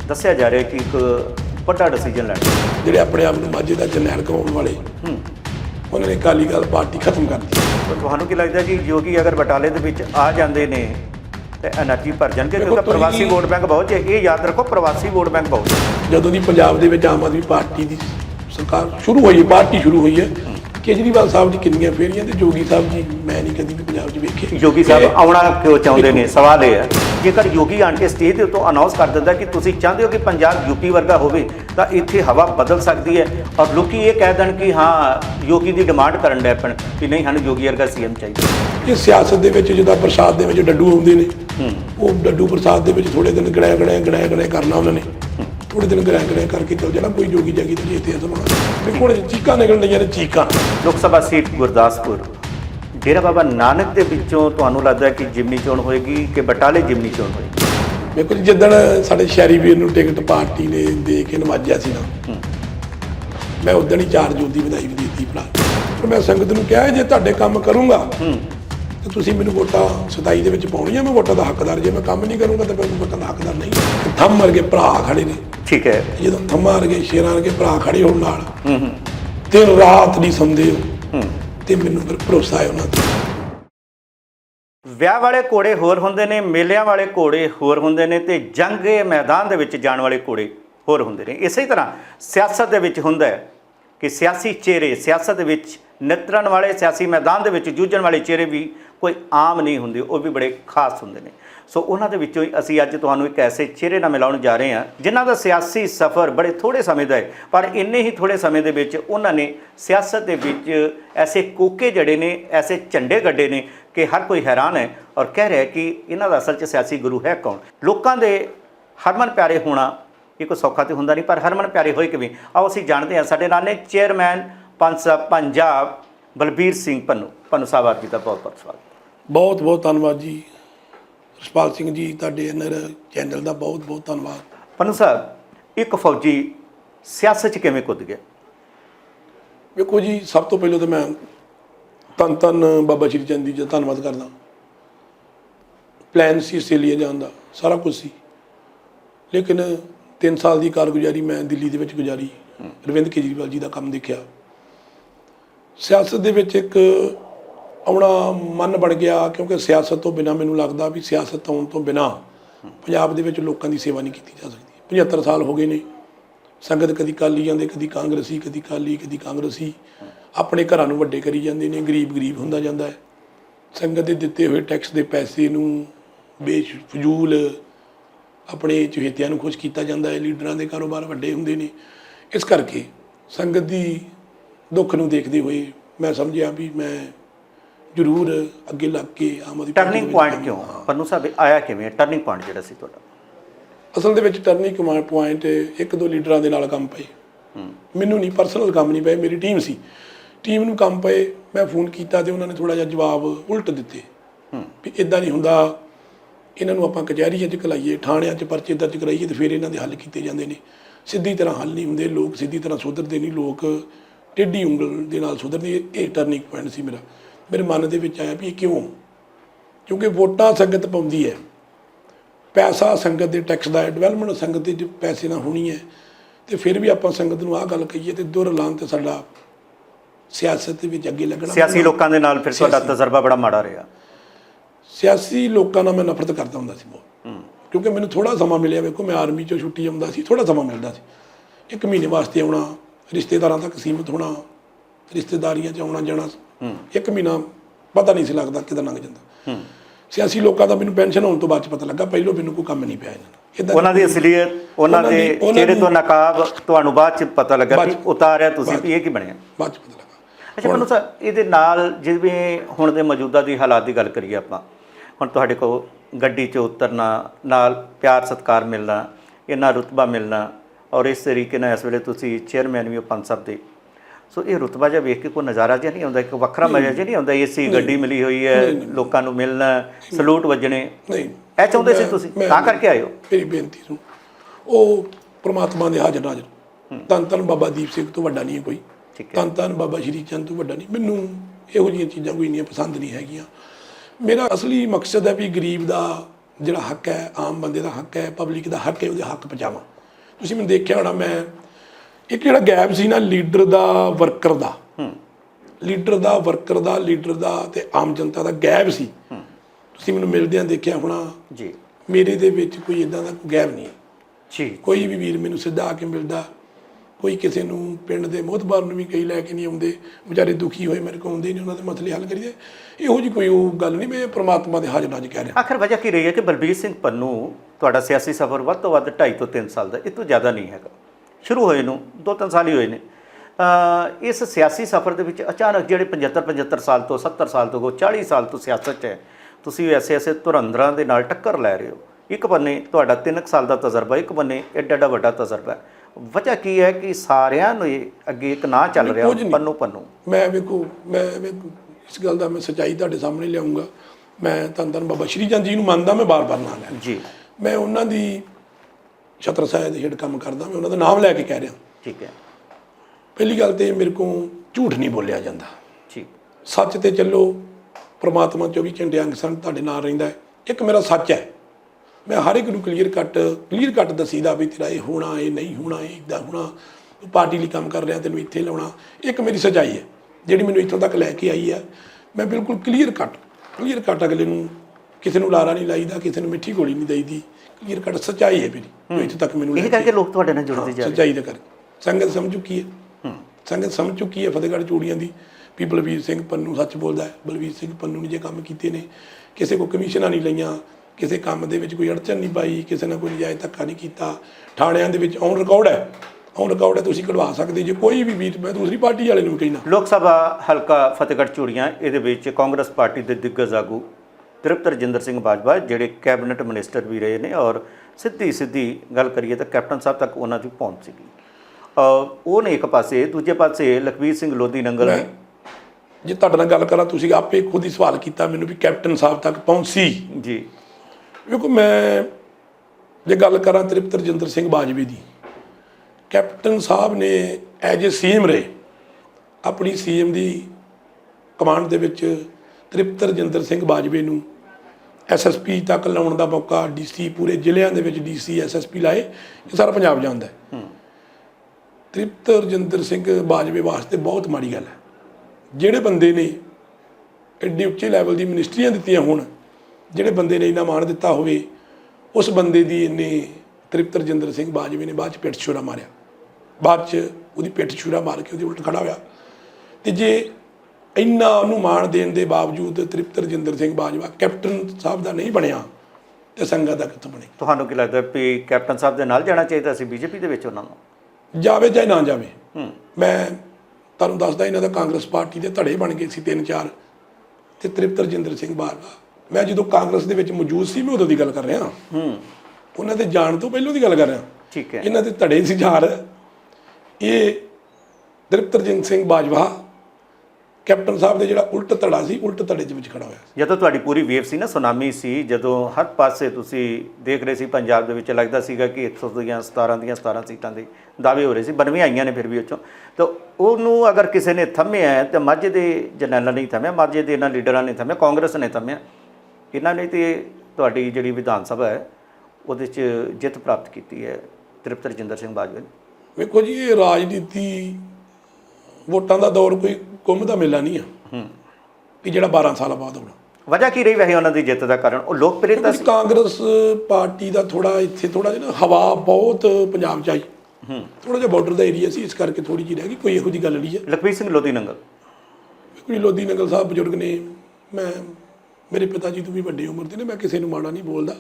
ਦੱਸਿਆ ਜਾ ਰਿਹਾ ਕਿ ਇੱਕ ਵੱਡਾ ਡਿਸੀਜਨ ਲੈਣਾ। ਜਿਹੜੇ ਆਪਣੇ ਆਪ ਨੂੰ ਮਾਝੇ ਦਾ ਜਰਨੈਲ ਕਹਾਉਣ ਵਾਲੇ ਉਹਨਾਂ ਨੇ ਕਾਲੀ ਗੱਲ ਪਾਰਟੀ ਖਤਮ ਕਰ ਦਿੱਤੀ। ਤੁਹਾਨੂੰ ਕੀ ਲੱਗਦਾ ਜੀ ਜੋਗੀ ਅਗਰ ਬਟਾਲੇ ਦੇ ਵਿੱਚ ਆ ਜਾਂਦੇ ਨੇ ਤੇ ਐਨਰਜੀ ਭਰ ਜਾਣਗੇ ਕਿਉਂਕਿ ਪ੍ਰਵਾਸੀ ਵੋਟ ਬੈਂਕ ਬਹੁਤ ਜੇ ਇਹ ਯਾਦ ਰੱਖੋ ਪ੍ਰਵਾਸੀ ਵੋਟ ਬੈਂਕ ਬਹੁਤ ਜਦੋਂ ਦੀ ਪੰਜਾਬ ਦੇ ਵਿੱਚ ਆਮ ਆਦਮੀ ਪਾਰਟੀ ਦੀ ਸਰਕਾਰ ਸ਼ੁਰੂ ਹੋਈ ਹੈ ਪਾਰਟੀ ਸ਼ੁਰੂ ਹੋਈ ਹੈ ਕੇਜਰੀਵਾਲ ਸਾਹਿਬ ਦੀ ਕਿੰਨੀਆਂ ਫੇਰੀਆਂ ਤੇ ਜੋਗੀ ਸਾਹਿਬ ਜੀ ਮੈਂ ਨਹੀਂ ਕਦੀ ਵੀ ਪੰਜਾਬ 'ਚ ਵੇਖੇ ਯੋਗੀ ਸਾਹਿਬ ਆਉਣਾ ਕਿਉਂ ਚਾਹੁੰਦੇ ਨੇ? ਸਵਾਲ ਇਹ ਹੈ ਜੇਕਰ ਯੋਗੀ ਆਣ ਕੇ ਸਟੇਜ ਦੇ ਉੱਤੋਂ ਅਨਾਉਂਸ ਕਰ ਦਿੰਦਾ ਕਿ ਤੁਸੀਂ ਚਾਹੁੰਦੇ ਹੋ ਕਿ ਪੰਜਾਬ ਯੂਪੀ ਵਰਗਾ ਹੋਵੇ ਤਾਂ ਇੱਥੇ ਹਵਾ ਬਦਲ ਸਕਦੀ ਹੈ। ਔਰ ਲੋਕੀ ਇਹ ਕਹਿ ਦੇਣ ਕਿ ਹਾਂ ਯੋਗੀ ਦੀ ਡਿਮਾਂਡ ਕਰਨ ਦੇ ਪਣ ਕਿ ਨਹੀਂ ਸਾਨੂੰ ਯੋਗੀ ਵਰਗਾ ਸੀਐਮ ਚਾਹੀਦਾ। ਇਹ ਸਿਆਸਤ ਦੇ ਵਿੱਚ ਜਿੱਦਾਂ ਪ੍ਰਸਾਦ ਦੇ ਵਿੱਚ ਡੱਡੂ ਆਉਂਦੇ ਨੇ ਉਹ ਡੱਡੂ ਪ੍ਰਸਾਦ ਦੇ ਵਿੱਚ ਥੋੜੇ ਦਿਨ ਗੜਿਆ ਗੜਿਆ ਗੜਿਆ ਗੜਿਆ ਕਰਨਾ ਉਹਨਾਂ ਨੇ। ਥੋੜੇ ਦਿਨ ਗੜਿਆ ਗੜਿਆ ਕਰਕੇ ਚੱਲ ਜਾਣਾ ਕੋਈ ਜੋਗੀ ਜਾਗੀ ਤੇ ਇੱਥੇ ਅਸਮਾਨ ਤੇ ਕੋਲ ਚੀਕਾਂ ਨਿਕਲਣ ਲਈਆਂ ਨੇ ਚੀਕਾਂ। ਲੋਕ ਸਭਾ ਸੀਟ ਗੁਰਦਾਸਪੁਰ। ਡੇਰਾ ਬਾਬਾ ਨਾਨਕ ਦੇ ਵਿੱਚੋਂ ਤੁਹਾਨੂੰ ਲੱਗਦਾ ਹੈ ਕਿ ਜਿਮਨੀ ਚੋਣ ਹੋਏਗੀ ਕਿ ਬਟਾਲੇ ਜਿਮਨੀ ਚੋਣ ਹੋਏਗੀ? ਵੇਖੋ ਜੀ ਜਿੱਦਣ ਸਾਡੇ ਸ਼ਹਿਰੀ ਵੀਰ ਨੂੰ ਟਿਕਟ ਪਾਰਟੀ ਨੇ ਦੇ ਕੇ ਨਵਾਜਿਆ ਸੀ ਨਾ ਮੈਂ ਉਦੋਂ ਹੀ ਚਾਰ ਜੂਨ ਦੀ ਵਧਾਈ ਵੀ ਦਿੱਤੀ ਭਰਾ ਪਰ ਮੈਂ ਸੰਗਤ ਨੂੰ ਕਿਹਾ ਜੇ ਤੁਹਾਡੇ ਕੰਮ ਕਰੂੰਗਾ ਤੇ ਤੁਸੀਂ ਮੈਨੂੰ ਵੋਟਾਂ 27 ਦੇ ਵਿੱਚ ਪਾਉਣੀਆਂ ਮੈਂ ਵੋਟਾਂ ਦਾ ਹੱਕਦਾਰ ਜੇ ਮੈਂ ਕੰਮ ਨਹੀਂ ਕਰੂੰਗਾ ਤਾਂ ਮੈਂ ਵੋਟਾਂ ਦਾ ਹੱਕਦਾਰ ਨਹੀਂ ਥੰਮ ਵਰਗੇ ਭਰਾ ਖੜੇ ਨੇ। ਠੀਕ ਹੈ। ਜਦੋਂ ਥੰਮਾਂ ਵਰਗੇ ਸ਼ੇਰਾਂ ਵਰਗੇ ਭਰਾ ਖੜੇ ਹੋਣ ਨਾਲ ਹੂੰ ਹੂੰ। ਦਿਨ ਰਾਤ ਨਹੀਂ ਸੌਂਦੇ ਹੋ। ਤੇ ਮੈਨੂੰ ਫਿਰ ਭਰੋਸਾ ਹੈ ਉਹਨਾਂ ਤੇ। ਵਿਆਹ ਵਾਲੇ ਘੋੜੇ ਹੋਰ ਹੁੰਦੇ ਨੇ ਮੇਲਿਆਂ ਵਾਲੇ ਘੋੜੇ ਹੋਰ ਹੁੰਦੇ ਨੇ ਤੇ ਜੰਗ ਦੇ ਮੈਦਾਨ ਦੇ ਵਿੱਚ ਜਾਣ ਵਾਲੇ ਘੋੜੇ ਹੋਰ ਹੁੰਦੇ ਨੇ। ਇਸੇ ਤਰ੍ਹਾਂ ਸਿਆਸਤ ਦੇ ਵਿੱਚ ਹੁੰਦਾ ਹੈ ਕਿ ਸਿਆਸੀ ਚਿਹਰੇ ਸਿਆਸਤ ਦੇ ਵਿੱਚ ਨਿਤਰਨ ਵਾਲੇ ਸਿਆਸੀ ਮੈਦਾਨ ਦੇ ਵਿੱਚ ਜੂਝਣ ਵਾਲੇ ਚਿਹਰੇ ਵੀ ਕੋਈ ਆਮ ਨਹੀਂ ਹੁੰਦੇ, ਉਹ ਵੀ ਬੜੇ ਖਾਸ ਹੁੰਦੇ ਨੇ। ਸੋ ਉਹਨਾਂ ਦੇ ਵਿੱਚੋਂ ਹੀ ਅਸੀਂ ਅੱਜ ਤੁਹਾਨੂੰ ਇੱਕ ਐਸੇ ਚਿਹਰੇ ਨਾਲ ਮਿਲਾਉਣ ਜਾ ਰਹੇ ਹਾਂ, ਜਿਨ੍ਹਾਂ ਦਾ ਸਿਆਸੀ ਸਫ਼ਰ ਬੜੇ ਥੋੜੇ ਸਮੇਂ ਦਾ ਹੈ, ਪਰ ਇੰਨੇ ਹੀ ਥੋੜੇ ਸਮੇਂ ਦੇ ਵਿੱਚ ਉਹਨਾਂ ਨੇ ਸਿਆਸਤ ਦੇ ਵਿੱਚ ਐਸੇ ਕੋਕੇ ਜੜੇ ਨੇ, ਐਸੇ ਝੰਡੇ ਗੱਡੇ ਨੇ ਕਿ ਹਰ ਕੋਈ ਹੈਰਾਨ ਹੈ ਔਰ ਕਹਿ ਰਿਹਾ ਕਿ ਇਹਨਾਂ ਦਾ ਅਸਲ 'ਚ ਸਿਆਸੀ ਗੁਰੂ ਹੈ ਕੌਣ? ਲੋਕਾਂ ਦੇ ਹਰਮਨ ਪਿਆਰੇ ਹੋਣਾ ਇਹ ਕੋਈ ਸੌਖਾ ਤੇ ਹੁੰਦਾ ਨਹੀਂ, ਪਰ ਹਰਮਨ ਪਿਆਰੇ ਹੋਏ ਕਿਵੇਂ ਆਓ ਅਸੀਂ ਜਾਣਦੇ ਹਾਂ, ਸਾਡੇ ਨਾਲ ਨੇ ਚੇਅਰਮੈਨ ਪੰਜ ਸਾਹਿਬ ਪੰਜਾਬ ਬਲਬੀਰ ਸਿੰਘ ਪੰਨੂ ਪੰਨੂ ਸਾਹਿਬ ਆਪ ਜੀ ਦਾ ਬਹੁਤ ਬਹੁਤ ਸਵਾਗਤ। ਬਹੁਤ ਬਹੁਤ ਧੰਨਵਾਦ ਜੀ। ਰਸਪਾਲ ਸਿੰਘ ਜੀ ਤੁਹਾਡੇ ਇਹਨਾਂ ਚੈਨਲ ਦਾ ਬਹੁਤ ਬਹੁਤ ਧੰਨਵਾਦ। ਪੰਨੂ ਸਾਹਿਬ ਇੱਕ ਫੌਜੀ ਸਿਆਸਤ 'ਚ ਕਿਵੇਂ ਕੁੱਦ ਗਿਆ? ਵੇਖੋ ਜੀ ਸਭ ਤੋਂ ਪਹਿਲਾਂ ਤਾਂ ਮੈਂ ਧੰਨ ਧੰਨ ਬਾਬਾ ਸ਼੍ਰੀ ਚੰਦ ਜੀ ਦਾ ਧੰਨਵਾਦ ਕਰਦਾ। ਪਲਾਨ ਸੀ ਆਸਟ੍ਰੇਲੀਆ ਜਾਣ ਦਾ ਸਾਰਾ ਕੁਝ ਸੀ। ਲੇਕਿਨ 3 ਸਾਲ ਦੀ ਕਾਰਗੁਜ਼ਾਰੀ ਮੈਂ ਦਿੱਲੀ ਦੇ ਵਿੱਚ ਗੁਜ਼ਾਰੀ। ਅਰਵਿੰਦ ਕੇਜਰੀਵਾਲ ਜੀ ਦਾ ਕੰਮ ਦੇਖਿਆ। ਸਿਆਸਤ ਦੇ ਵਿੱਚ ਇੱਕ ਆਉਣਾ ਮਨ ਬਣ ਗਿਆ ਕਿਉਂਕਿ ਸਿਆਸਤ ਤੋਂ ਬਿਨਾ ਮੈਨੂੰ ਲੱਗਦਾ ਵੀ ਸਿਆਸਤ ਆਉਣ ਤੋਂ ਬਿਨਾ ਪੰਜਾਬ ਦੇ ਵਿੱਚ ਲੋਕਾਂ ਦੀ ਸੇਵਾ ਨਹੀਂ ਕੀਤੀ ਜਾ ਸਕਦੀ। 75 ਸਾਲ ਹੋ ਗਏ ਨੇ। ਸੰਗਤ ਕਦੀ ਕਾਲੀ ਜਾਂਦੇ, ਕਦੀ ਕਾਂਗਰਸੀ, ਕਦੀ ਕਾਲੀ ਕਦੀ ਕਾਂਗਰਸੀ। ਆਪਣੇ ਘਰਾਂ ਨੂੰ ਵੱਡੇ ਕਰੀ ਜਾਂਦੇ ਨੇ ਗਰੀਬ ਗਰੀਬ ਹੁੰਦਾ ਜਾਂਦਾ ਹੈ। ਸੰਗਤ ਦੇ ਦਿੱਤੇ ਹੋਏ ਟੈਕਸ ਦੇ ਪੈਸੇ ਨੂੰ ਬੇਸ਼ ਫਜ਼ੂਲ ਆਪਣੇ ਚਹੇਤਿਆਂ ਨੂੰ ਖੁਸ਼ ਕੀਤਾ ਜਾਂਦਾ ਹੈ। ਲੀਡਰਾਂ ਦੇ ਕਾਰੋਬਾਰ ਵੱਡੇ ਹੁੰਦੇ ਨੇ। ਇਸ ਕਰਕੇ ਸੰਗਤ ਦੀ ਦੁੱਖ ਨੂੰ ਦੇਖਦੇ ਹੋਏ ਮੈਂ ਸਮਝਿਆ ਵੀ ਮੈਂ ਜ਼ਰੂਰ ਅੱਗੇ ਲੱਗ ਕੇ ਆਮ ਆਦਮੀ ਪਾਰਟੀ ਦੇ ਟਰਨਿੰਗ ਵਿੱਚ ਪੁਆਇੰਟ ਕੰਮ- ਕਿਉਂ? ਪੰਨੂ ਸਾਹਿਬ ਆਇਆ ਕਿਵੇਂ? ਟਰਨਿੰਗ ਪੁਆਇੰਟ ਜਿਹੜਾ ਸੀ ਤੁਹਾਡਾ? ਅਸਲ ਦੇ ਵਿੱਚ ਟਰਨਿੰਗ ਕਮਾਂਡ ਪੁਆਇੰਟ ਇੱਕ ਦੋ ਲੀਡਰਾਂ ਦੇ ਨਾਲ ਕੰਮ ਪਏ। ਮੈਨੂੰ ਨਹੀਂ ਪਰਸਨਲ ਕੰਮ ਨਹੀਂ ਪਏ ਮੇਰੀ ਟੀਮ ਸੀ। ਟੀਮ ਨੂੰ ਕੰਮ ਪਏ ਮੈਂ ਫੋਨ ਕੀਤਾ ਤੇ ਉਹਨਾਂ ਨੇ ਥੋੜਾ ਜਿਹਾ ਜਵਾਬ ਉਲਟ ਦਿੱਤੇ। ਵੀ ਇਦਾਂ ਨਹੀਂ ਹੁੰਦਾ ਇਹਨਾਂ ਨੂੰ ਆਪਾਂ ਕਚਹਿਰੀਆਂ 'ਚ ਕਲਾਈਏ ਥਾਣਿਆਂ 'ਚ ਪਰਚੇ ਦਰਜ ਕਰਾਈਏ ਤੇ ਫਿਰ ਇਹਨਾਂ ਦੇ ਹੱਲ ਕੀਤੇ ਜਾਂਦੇ ਨੇ। ਸਿੱਧੀ ਤਰ੍ਹਾਂ ਹੱਲ ਨਹੀਂ ਹੁੰਦੇ ਲੋਕ ਸਿੱਧੀ ਤਰ੍ਹਾਂ ਸੁਧਰਦੇ ਨਹੀਂ ਲੋਕ ਟੇਢੀ ਉਂਗਲ ਦੇ ਨਾਲ ਸੁਧਰਦੇ ਇਹ ਟਰਨਿੰਗ ਪੁਆਇੰਟ ਸੀ ਮੇਰਾ। ਮੇਰੇ ਮਨ ਦੇ ਵਿੱਚ ਆਇਆ ਵੀ ਇਹ ਕਿਉਂ? ਕਿਉਂਕਿ ਵੋਟਾਂ ਸੰਗਤ ਪਾਉਂਦੀ ਹੈ। ਪੈਸਾ ਸੰਗਤ ਦੇ ਟੈਕਸ ਦਾ ਡਿਵੈਲਪਮੈਂਟ ਸੰਗਤ ਦੇ ਪੈਸੇ ਨਾਲ ਹੋਣੀ ਹੈ। ਤੇ ਫਿਰ ਵੀ ਆਪਾਂ ਸੰਗਤ ਨੂੰ ਆਹ ਗੱਲ ਕਹੀਏ ਤੇ ਦੁਰ ਐਲਾਨ ਤੇ ਸਾਡਾ ਸਿਆਸਤ ਦੇ ਵਿੱਚ ਅੱਗੇ ਲੱਗਣਾ ਸਿਆਸੀ ਲੋਕਾਂ ਦੇ ਨਾਲ ਫਿਰ ਤੁਹਾਡਾ। ਤਜਰਬਾ ਬੜਾ ਮਾੜਾ ਰਿਹਾ। ਸਿਆਸੀ ਲੋਕਾਂ ਨਾਲ ਮੈਂ ਨਫ਼ਰਤ ਕਰਦਾ ਹੁੰਦਾ ਸੀ ਬਹੁਤ। ਕਿਉਂਕਿ ਮੈਨੂੰ ਥੋੜਾ ਸਮਾਂ ਮਿਲਿਆ ਵੇਖੋ ਮੈਂ ਆਰਮੀ ਚੋਂ ਛੁੱਟੀ ਆਉਂਦਾ ਸੀ ਥੋੜਾ ਸਮਾਂ ਮਿਲਦਾ ਸੀ। ਇੱਕ ਮਹੀਨੇ ਵਾਸਤੇ ਆਉਣਾ ਰਿਸ਼ਤੇਦਾਰਾਂ ਤੱਕ ਸੀਮਿਤ ਹੋਣਾ ਰਿਸ਼ਤੇਦਾਰੀਆਂ 'ਚ ਆਉਣਾ ਜਾਣਾ ਇੱਕ ਮਹੀਨਾ ਪਤਾ ਨਹੀਂ ਸੀ ਲੱਗਦਾ ਕਿਦਾਂ ਲੰਘ ਜਾਂਦਾ। ਸਿਆਸੀ ਲੋਕਾਂ ਦਾ ਮੈਨੂੰ ਪੈਨਸ਼ਨ ਹੋਣ ਤੋਂ ਬਾਅਦ 'ਚ ਪਤਾ ਲੱਗਾ ਪਹਿਲੋਂ ਮੈਨੂੰ ਕੋਈ ਕੰਮ ਨਹੀਂ ਪਿਆ ਇਹਨਾਂ ਏਦਾਂ ਉਹਨਾਂ ਦੀ ਅਸਲੀਅਤ ਉਹਨਾਂ ਦੇ ਦੀ- ਚਿਹਰੇ ਦੀ- ਤੋਂ ਨਕਾਬ ਤੁਹਾਨੂੰ ਬਾਅਦ ਚ ਪਤਾ ਲੱਗਾ ਕਿ ਉਤਾਰਿਆ ਤੁਸੀਂ ਵੀ ਇਹ ਕੀ ਬਣਿਆ? ਬਾਅਦ 'ਚ ਪਤਾ ਲੱਗਾ। ਅੱਛਾ ਮੈਨੂੰ ਸਾਹਿਬ ਇਹਦੇ ਨਾਲ ਜਿਵੇਂ ਹੁਣ ਦੇ ਮੌਜੂਦਾ ਦੀ ਹਾਲਾਤ ਦੀ ਗੱਲ ਕਰੀਏ ਆਪਾਂ ਹੁਣ ਤੁਹਾਡੇ ਕੋਲ ਗੱਡੀ 'ਚ ਉਤਰਨਾ ਨਾਲ ਪਿਆਰ ਸਤਿਕਾਰ ਮਿਲਣਾ ਇੰਨਾ ਰੁਤਬਾ ਮਿਲਣਾ ਔਰ ਇਸ ਤਰੀਕੇ ਨਾਲ ਇਸ ਵੇਲੇ ਤੁਸੀਂ ਚੇਅਰਮੈਨ ਵੀ ਹੋ ਪੰਜ ਸਾਹਿਬ ਦੇ। ਸੋ ਇਹ ਰੁਤਬਾ ਜਿਹਾ ਵੇਖ ਕੇ ਕੋਈ ਨਜ਼ਾਰਾ ਜਿਹਾ ਨਹੀਂ ਆਉਂਦਾ ਇੱਕ ਵੱਖਰਾ ਮਜ਼ਾ ਜਿਹਾ ਨਹੀਂ ਆਉਂਦਾ ਏਸੀ ਗੱਡੀ ਮਿਲੀ ਹੋਈ ਹੈ ਲੋਕਾਂ ਨੂੰ ਮਿਲਣਾ ਸਲੂਟ ਵੱਜਣੇ। ਨਹੀਂ। ਇਹ ਚਾਹੁੰਦੇ ਸੀ ਤੁਸੀਂ? ਤਾਂ ਕਰਕੇ ਆਏ ਹੋ? ਮੇਰੀ ਬੇਨਤੀ ਸੁਣ। ਉਹ ਪ੍ਰਮਾਤਮਾ ਦੇ ਹਾਜ਼ਰ ਨਾਜ਼ਰ ਧੰਨ ਧੰਨ ਬਾਬਾ ਦੀਪ ਸਿੰਘ ਤੋਂ ਵੱਡਾ ਨਹੀਂ ਕੋਈ। ਧੰਨ ਧੰਨ ਬਾਬਾ ਸ਼੍ਰੀ ਚੰਦ ਤੋਂ ਵੱਡਾ ਨਹੀਂ। ਮੈਨੂੰ ਇਹੋ ਜਿਹੀਆਂ ਚੀਜ਼ਾਂ ਕੋਈ ਇੰਨੀਆਂ ਪਸੰਦ ਨਹੀਂ ਹੈਗੀਆਂ। ਮੇਰਾ ਅਸਲੀ ਮਕਸਦ ਹੈ ਵੀ ਗਰੀਬ ਦਾ ਜਿਹੜਾ ਹੱਕ ਹੈ ਆਮ ਬੰਦੇ ਦਾ ਹੱਕ ਹੈ ਪਬਲਿਕ ਦਾ ਹੱਕ ਹੈ ਉਹਦੇ ਹੱਕ ਪਹੁੰਚਾਵਾਂ। ਤੁਸੀਂ ਮੈਨੂੰ ਦੇਖਿਆ ਹੋਣਾ ਮੈਂ ਇੱਕ ਜਿਹੜਾ ਗੈਪ ਸੀ ਨਾ ਲੀਡਰ ਦਾ ਵਰਕਰ ਦਾ। ਲੀਡਰ ਦਾ ਵਰਕਰ ਦਾ ਲੀਡਰ ਦਾ ਤੇ ਆਮ ਜਨਤਾ ਦਾ ਗੈਪ ਸੀ। ਤੁਸੀਂ ਮੈਨੂੰ ਮਿਲਦਿਆਂ ਦੇਖਿਆ ਹੋਣਾ। ਜੀ। ਮੇਰੇ ਦੇ ਵਿੱਚ ਕੋਈ ਇਦਾਂ ਦਾ ਗੈਪ ਨਹੀਂ। ਜੀ। ਕੋਈ ਵੀ ਵੀਰ ਮੈਨੂੰ ਸਿੱਧਾ ਆ ਕੇ ਮਿਲਦਾ। ਕੋਈ ਕਿਸੇ ਨੂੰ ਪਿੰਡ ਦੇ ਮੋਹਤਬਾਰ ਨੂੰ ਵੀ ਕਈ ਲੈ ਕੇ ਨਹੀਂ ਆਉਂਦੇ। ਵਿਚਾਰੇ ਦੁਖੀ ਹੋਏ ਮੇਰੇ ਕੋਲ ਆਉਂਦੇ ਨਹੀਂ ਉਹਨਾਂ ਦੇ ਮਸਲੇ ਹੱਲ ਕਰੀਦੇ ਇਹੋ ਜੀ ਕੋਈ ਉਹ ਗੱਲ ਨਹੀਂ ਮੈਂ ਪ੍ਰਮਾਤਮਾ ਦੇ ਹਾਜ਼ਰ ਨਾਜ ਕਹਿ ਰਿਹਾ। ਆਖਰ ਵਜ੍ਹਾ ਕੀ ਰਹੀ ਹੈ ਕਿ ਬਲਬੀਰ ਸਿੰਘ ਪੰਨੂ ਤੁਹਾਡਾ ਸਿਆਸੀ ਸਫ਼ਰ ਵੱਧ ਤੋਂ ਵੱਧ 2.5 ਤੋਂ 3 ਸਾਲ ਦਾ ਇਹ ਤੋਂ ਜ਼ਿਆਦਾ ਨਹੀਂ ਹੈਗਾ। ਸ਼ੁਰੂ ਹੋਏ ਨੂੰ 2-3 ਸਾਲ ਹੀ ਹੋਏ ਨੇ। ਇਸ ਸਿਆਸੀ ਸਫ਼ਰ ਦੇ ਵਿੱਚ ਅਚਾਨਕ ਜਿਹੜੇ 75 75 ਸਾਲ ਤੋਂ 70 ਸਾਲ ਤੋਂ 40 ਸਾਲ ਤੋਂ ਸਿਆਸਤ 'ਚ ਹੈ ਤੁਸੀਂ ਐਸੇ ਐਸੇ ਧੁਰੰਦਰਾਂ ਦੇ ਨਾਲ ਟੱਕਰ ਲੈ ਰਹੇ ਹੋ। ਇੱਕ ਬੰਨੇ ਤੁਹਾਡਾ 3 ਸਾਲ ਦਾ ਤਜਰਬਾ ਇੱਕ ਬੰਨੇ ਐਡਾ ਐਡਾ ਵੱਡਾ ਤਜਰਬਾ। ਵਜ੍ਹਾ ਕੀ ਹੈ ਕਿ ਸਾਰਿਆਂ ਨੂੰ ਅੱਗੇ ਇੱਕ ਨਾਂ ਚੱਲ ਰਿਹਾ। ਪੰਨੂ ਪੰਨੂ। ਮੈਂ ਵੇਖੋ ਮੈਂ ਵੇਖੋ ਇਸ ਗੱਲ ਦਾ ਮੈਂ ਸੱਚਾਈ ਤੁਹਾਡੇ ਸਾਹਮਣੇ ਲਿਆਉਂਗਾ। ਮੈਂ ਧੰਨ ਧੰਨ ਬਾਬਾ ਸ਼੍ਰੀ ਚੰਦ ਜੀ ਨੂੰ ਮੰਨਦਾ ਮੈਂ ਬਾਰ-ਬਾਰ ਨਾਂ ਲੈ ਜੀ। ਮੈਂ ਉਹਨਾਂ ਦੀ ਛਤਰ ਸਾਹਿਬ ਦੇ ਹੇਠ ਕੰਮ ਕਰਦਾ ਮੈਂ ਉਹਨਾਂ ਦਾ ਨਾਮ ਲੈ ਕੇ ਕਹਿ ਰਿਹਾ। ਠੀਕ ਹੈ। ਪਹਿਲੀ ਗੱਲ ਤੇ ਮੇਰੇ ਕੋਲ ਝੂਠ ਨਹੀਂ ਬੋਲਿਆ ਜਾਂਦਾ। ਠੀਕ। ਸੱਚ ਤੇ ਚੱਲੋ ਪ੍ਰਮਾਤਮਾ 24 ਘੰਟੇ ਅੰਗ ਸੰਗ ਤੁਹਾਡੇ ਨਾਲ ਰਹਿੰਦਾ ਹੈ। ਇੱਕ ਮੇਰਾ ਸੱਚ ਹੈ। ਮੈਂ ਹਰ ਇੱਕ ਨੂੰ ਕਲੀਅਰ ਕੱਟ ਕਲੀਅਰ ਕੱਟ ਦਸੀਦਾ ਵੀ ਤੇਰਾ ਇਹ ਹੋਣਾ ਇਹ ਨਹੀਂ ਹੋਣਾ ਇਹ ਇਦਾਂ ਹੋਣਾ ਤੂੰ ਪਾਰਟੀ ਲਈ ਕੰਮ ਕਰ ਰਿਹਾ ਤੈਨੂੰ ਇੱਥੇ ਲਾਉਣਾ। ਇੱਕ ਮੇਰੀ ਸੱਚਾਈ ਹੈ ਜਿਹੜੀ ਮੈਨੂੰ ਇੱਥੋਂ ਤੱਕ ਲੈ ਕੇ ਆਈ ਹੈ। ਮੈਂ ਬਿਲਕੁਲ ਕਲੀਅਰ ਕੱਟ ਕਲੀਅਰ ਕੱਟ ਅਗਲੇ ਨੂੰ ਕਿਸੇ ਨੂੰ ਲਾਰਾ ਨਹੀਂ ਲਾਈਦਾ ਕਿਸੇ ਨੂੰ ਮਿੱਠੀ ਗੋਲੀ ਨਹੀਂ ਦੇਈਦੀ। ਕਲੀਅਰ ਕੱਟ ਸੱਚਾਈ ਹੈ ਮੇਰੀ ਜੋ ਇੱਥੋਂ ਤੱਕ ਮੈਨੂੰ ਲੈ ਇਹ ਕੇ ਕਰਕੇ ਲੋਕ ਤੁਹਾਡੇ ਨਾਲ ਜੁੜਦੇ ਜਾ ਰਹੇ ਸੱਚਾਈ ਦਾ ਕਰ ਸੰਗਤ ਸਮਝ ਚੁੱਕੀ ਹੈ। ਸੰਗਤ ਸਮਝ ਚੁੱਕੀ ਹੈ ਫਤਿਹਗੜ੍ਹ ਚੂੜੀਆਂ ਦੀ ਵੀ ਬਲਵੀਰ ਸਿੰਘ ਪੰਨੂ ਸੱਚ ਬੋਲਦਾ ਹੈ। ਬਲਵੀਰ ਸਿੰਘ ਪੰਨੂ ਨੇ ਜੇ ਕੰਮ ਕੀਤੇ ਨੇ ਕਿਸੇ ਕੋ ਕਮਿਸ਼ਨਾਂ ਨਹੀਂ ਲਈਆਂ ਕਿਸੇ ਕੰਮ ਦੇ ਵਿੱਚ ਕੋਈ ਅੜਚਨ ਨਹੀਂ ਪਾਈ ਕਿਸੇ ਨਾਲ ਕੋਈ ਨਜਾਇਜ਼ ਧੱਕਾ ਨਹੀਂ ਕੀਤਾ। ਥਾਣਿਆਂ ਦੇ ਵਿੱਚ ਔਨ ਰਿਕਾਰਡ ਹੈ। ਔਨ ਰਿਕਾਰਡ ਹੈ ਤੁਸੀਂ ਕਢਵਾ ਸਕਦੇ ਜੇ ਕੋਈ ਵੀ ਵੀਰ ਮੈਂ ਦੂਸਰੀ ਪਾਰਟੀ ਵਾਲੇ ਨੂੰ ਕਹਿਣਾ। ਲੋਕ ਸਭਾ ਹਲਕਾ ਫਤਿਹਗੜ੍ਹ ਚੂੜੀਆਂ ਇਹਦੇ ਵਿੱਚ ਕਾਂਗਰਸ ਪਾਰਟੀ ਦੇ ਦਿੱਗਜ ਆਗੂ ਤ੍ਰਿਪਤ ਰਜਿੰਦਰ ਸਿੰਘ ਬਾਜਵਾ ਜਿਹੜੇ ਕੈਬਨਿਟ ਮਿਨਿਸਟਰ ਵੀ ਰਹੇ ਨੇ ਔਰ ਸਿੱਧੀ ਸਿੱਧੀ ਗੱਲ ਕਰੀਏ ਤਾਂ ਕੈਪਟਨ ਸਾਹਿਬ ਤੱਕ ਉਹਨਾਂ ਦੀ ਪਹੁੰਚ ਸੀਗੀ। ਉਹ ਨੇ ਇੱਕ ਪਾਸੇ ਦੂਜੇ ਪਾਸੇ ਲਖਵੀਰ ਸਿੰਘ ਲੋਧੀ ਨੰਗਲ ਜੇ ਤੁਹਾਡੇ ਨਾਲ ਗੱਲ ਕਰਾਂ ਤੁਸੀਂ ਆਪੇ ਖੁਦ ਹੀ ਸਵਾਲ ਕੀਤਾ ਮੈਨੂੰ ਵੀ ਕੈਪਟਨ ਸਾਹਿਬ ਤੱਕ ਪਹੁੰਚੀ ਜੀ। ਵੇਖੋ ਮੈਂ ਜੇ ਗੱਲ ਕਰਾਂ ਤ੍ਰਿਪਤ ਰਜਿੰਦਰ ਸਿੰਘ ਬਾਜਵੇ ਦੀ ਕੈਪਟਨ ਸਾਹਿਬ ਨੇ ਐਜ ਏ ਸੀਐਮ ਰਹੇ। ਆਪਣੀ ਸੀਐਮ ਦੀ ਕਮਾਂਡ ਦੇ ਵਿੱਚ ਤ੍ਰਿਪਤ ਰਜਿੰਦਰ ਸਿੰਘ ਬਾਜਵੇ ਨੂੰ ਐਸਐਸਪੀ ਤੱਕ ਲਾਉਣ ਦਾ ਮੌਕਾ ਡੀਸੀ ਪੂਰੇ ਜ਼ਿਲ੍ਹਿਆਂ ਦੇ ਵਿੱਚ ਡੀਸੀ ਐਸਐਸਪੀ ਲਾਏ ਇਹ ਸਾਰਾ ਪੰਜਾਬ ਜਾਣਦਾ ਹੈ। ਤ੍ਰਿਪਤ ਰਜਿੰਦਰ ਸਿੰਘ ਬਾਜਵੇ ਵਾਸਤੇ ਬਹੁਤ ਮਾੜੀ ਗੱਲ ਹੈ। ਜਿਹੜੇ ਬੰਦੇ ਨੇ ਐਡੇ ਉੱਚੇ ਲੈਵਲ ਦੀ ਮਿਨਿਸਟਰੀਆਂ ਦਿੱਤੀਆਂ ਹੋਣ ਜਿਹੜੇ ਬੰਦੇ ਨੇ ਇੰਨਾ ਮਾਣ ਦਿੱਤਾ ਹੋਵੇ ਉਸ ਬੰਦੇ ਦੀ ਇਹਨੇ ਤ੍ਰਿਪਤ ਰਜਿੰਦਰ ਸਿੰਘ ਬਾਜਵੇ ਨੇ ਬਾਅਦ ਚ ਪਿੱਠ ਛੁਰਾ ਮਾਰਿਆ। ਬਾਅਦ ਚ ਉਹਦੀ ਪਿੱਠ ਛੁਰਾ ਮਾਰ ਕੇ ਉਹਦੇ ਉਲਟ ਖੜਾ ਹੋਇਆ। ਤੇ ਜੇ ਇੰਨਾ ਉਹਨੂੰ ਮਾਣ ਦੇਣ ਦੇ ਬਾਵਜੂਦ ਤ੍ਰਿਪਤ ਰਜਿੰਦਰ ਸਿੰਘ ਬਾਜਵਾ ਕੈਪਟਨ ਸਾਹਿਬ ਦਾ ਨਹੀਂ ਬਣਿਆ ਤੇ ਸੰਗਤ ਦਾ ਕਿੱਥੋਂ ਬਣੇ? ਤੁਹਾਨੂੰ ਕੀ ਲੱਗਦਾ ਵੀ ਕੈਪਟਨ ਸਾਹਿਬ ਦੇ ਨਾਲ ਜਾਣਾ ਚਾਹੀਦਾ ਸੀ ਬੀਜੇਪੀ ਦੇ ਵਿੱਚ ਉਹਨਾਂ ਨੂੰ? ਜਾਵੇ ਚਾਹੇ ਨਾ ਜਾਵੇ। ਮੈਂ ਤੁਹਾਨੂੰ ਦੱਸਦਾ ਇਹਨਾਂ ਦਾ ਕਾਂਗਰਸ ਪਾਰਟੀ ਦੇ ਧੜੇ ਬਣ ਗਏ ਸੀ ਤਿੰਨ ਚਾਰ ਤੇ ਤ੍ਰਿਪਤ ਰਜਿੰਦਰ ਸਿੰਘ ਬਾਜਵਾ। ਮੈਂ ਜਦੋਂ ਕਾਂਗਰਸ ਦੇ ਵਿੱਚ ਮੌਜੂਦ ਸੀ ਮੈਂ ਉਦੋਂ ਦੀ ਗੱਲ ਕਰ ਰਿਹਾ। ਹੂੰ। ਉਹਨਾਂ ਦੇ ਜਾਣ ਤੋਂ ਪਹਿਲਾਂ ਦੀ ਗੱਲ ਕਰ ਰਿਹਾ। ਠੀਕ ਹੈ। ਇਹਨਾਂ ਦੇ ਧੜੇ ਸੀ ਚਾਰ ਇਹ ਤ੍ਰਿਪਤ ਰਜਿੰਦਰ ਸਿੰਘ ਬਾਜਵਾ ਕੈਪਟਨ ਸਾਹਿਬ ਦੇ ਜਿਹੜਾ ਉਲਟ ਧੜਾ ਸੀ ਉਲਟ ਧੜੇ ਦੇ ਵਿੱਚ ਖੜਾ ਹੋਇਆ ਸੀ। ਜਦੋਂ ਤੁਹਾਡੀ ਪੂਰੀ ਵੇਵ ਸੀ ਨਾ ਸੁਨਾਮੀ ਸੀ ਜਦੋਂ ਹਰ ਪਾਸੇ ਤੁਸੀਂ ਦੇਖ ਰਹੇ ਸੀ ਪੰਜਾਬ ਦੇ ਵਿੱਚ ਲੱਗਦਾ ਸੀਗਾ ਕਿ 100 ਦੀਆਂ 17 ਦੀਆਂ 17 ਸੀਟਾਂ ਦੇ ਦਾਅਵੇ ਹੋ ਰਹੇ ਸੀ 92 ਆਈਆਂ ਨੇ ਫਿਰ ਵੀ ਉਹ 'ਚੋਂ ਤਾਂ ਉਹਨੂੰ ਅਗਰ ਕਿਸੇ ਨੇ ਥੰਮਿਆ ਤੇ ਮਾਝੇ ਦੇ ਜਰਨੈਲਾਂ ਨੇ ਥੰਮਿਆ ਮਾਝੇ ਦੇ ਇਹਨਾਂ ਲੀਡਰਾਂ ਨੇ ਥੰਮਿਆ ਕਾਂਗਰਸ ਨੇ ਥੰਮਿਆ। ਇਹਨਾਂ ਨੇ ਤੇ ਤੁਹਾਡੀ ਜਿਹੜੀ ਵਿਧਾਨ ਸਭਾ ਹੈ ਉਹਦੇ 'ਚ ਜਿੱਤ ਪ੍ਰਾਪਤ ਕੀਤੀ ਹੈ ਤ੍ਰਿਪਤ ਰਜਿੰਦਰ ਸਿੰਘ ਬਾਜਵਾ ਨੇ। ਵੇਖੋ ਜੀ ਇਹ ਰਾਜਨੀਤੀ ਵੋਟਾਂ ਦਾ ਦੌਰ ਕੋਈ ਕੁੰਭ ਦਾ ਮੇਲਾ ਨਹੀਂ ਆ। ਹੂੰ। ਕਿ ਜਿਹੜਾ 12 ਸਾਲਾਂ ਬਾਅਦ ਹੋਣਾ। ਵਜ੍ਹਾ ਕੀ ਰਹੀ ਵੈਸੇ ਉਹਨਾਂ ਦੀ ਜਿੱਤ ਦਾ ਕਾਰਨ? ਉਹ ਲੋਕਪ੍ਰਿਯਤਾ ਕਿਉਂਕਿ ਕਾਂਗਰਸ ਪਾਰਟੀ ਦਾ ਥੋੜਾ ਇੱਥੇ ਥੋੜਾ ਜਿਹਾ ਨਾ ਹਵਾ ਬਹੁਤ ਪੰਜਾਬ ਚ ਆਈ। ਹੂੰ। ਥੋੜਾ ਜਿਹਾ ਬਾਰਡਰ ਦਾ ਏਰੀਆ ਸੀ ਇਸ ਕਰਕੇ ਥੋੜੀ ਜਿਹੀ ਰਹਿ ਗਈ ਕੋਈ ਇਹੋ ਜਿਹੀ ਗੱਲ ਨਹੀਂ ਹੈ। ਲਖਬੀਰ ਸਿੰਘ ਲੋਧੀ ਨੰਗਲ। ਕੋਈ ਲੋਦੀ ਨਗਲ ਸਾਹਿਬ ਬਜ਼ੁਰਗ ਨੇ ਮੈਂ ਮੇਰੇ ਪਿਤਾ ਜੀ ਤੋਂ ਵੀ ਵੱਡੇ ਉਮਰ ਦੇ ਨੇ ਮੈਂ ਕਿਸੇ ਨੂੰ ਮਾੜਾ ਨਹੀਂ ਬੋਲਦਾ।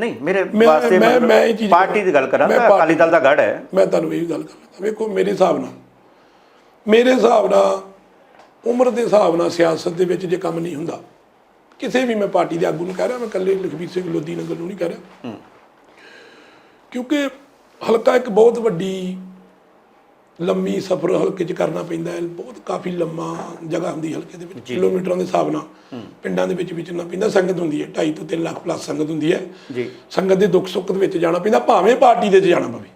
ਨਹੀਂ ਮੇਰੇ ਵਾਸਤੇ ਮੈਂ- ਮਤਲਬ ਮੈਂ ਇਹ ਚੀਜ਼ ਪਾਰਟੀ ਦੀ ਗੱਲ ਕਰਾਂ ਮੈਂ ਤਾਂ ਅਕਾਲੀ ਦਲ ਦਾ ਗੜ ਹੈ। ਮੈਂ ਤੁਹਾਨੂੰ ਇਹ ਗੱਲ ਕਰਦਾ ਵੇਖੋ ਮੇਰੇ ਹਿਸਾਬ ਨਾਲ ਮੇਰੇ ਹਿਸਾਬ ਨਾਲ ਉਮਰ ਦੇ ਹਿਸਾਬ ਨਾਲ ਸਿਆਸਤ ਦੇ ਵਿੱਚ ਜੇ ਕੰਮ ਨਹੀਂ ਹੁੰਦਾ ਕਿਸੇ ਵੀ ਮੈਂ ਪਾਰਟੀ ਦੇ ਆਗੂ ਨੂੰ ਕਹਿ ਰਿਹਾ ਮੈਂ ਇਕੱਲੇ ਲਖਬੀਰ ਸਿੰਘ ਲੋਧੀ ਨਗਰ ਨੂੰ ਨਹੀਂ ਕਹਿ ਰਿਹਾ। ਕਿਉਂਕਿ ਹਲਕਾ ਇੱਕ ਬਹੁਤ ਵੱਡੀ ਲੰਮੀ ਸਫ਼ਰ ਹਲਕੇ 'ਚ ਕਰਨਾ ਪੈਂਦਾ ਹੈ ਬਹੁਤ ਕਾਫੀ ਲੰਮਾ ਜਗ੍ਹਾ ਹੁੰਦੀ ਹੈ ਹਲਕੇ ਦੇ ਵਿੱਚ ਕਿਲੋਮੀਟਰਾਂ ਦੇ ਹਿਸਾਬ ਨਾਲ ਪਿੰਡਾਂ ਦੇ ਵਿੱਚ ਵਿਚਰਨਾ ਪੈਂਦਾ ਸੰਗਤ ਹੁੰਦੀ ਹੈ 2.5 ਤੋਂ 3 ਲੱਖ ਪਲੱਸ ਸੰਗਤ ਹੁੰਦੀ ਹੈ। ਜੀ। ਸੰਗਤ ਦੇ ਦੁੱਖ ਸੁੱਖ ਦੇ ਵਿੱਚ ਜਾਣਾ ਪੈਂਦਾ ਭਾਵੇਂ ਪਾਰਟੀ ਦੇ 'ਚ ਜਾਣਾ ਪਵੇ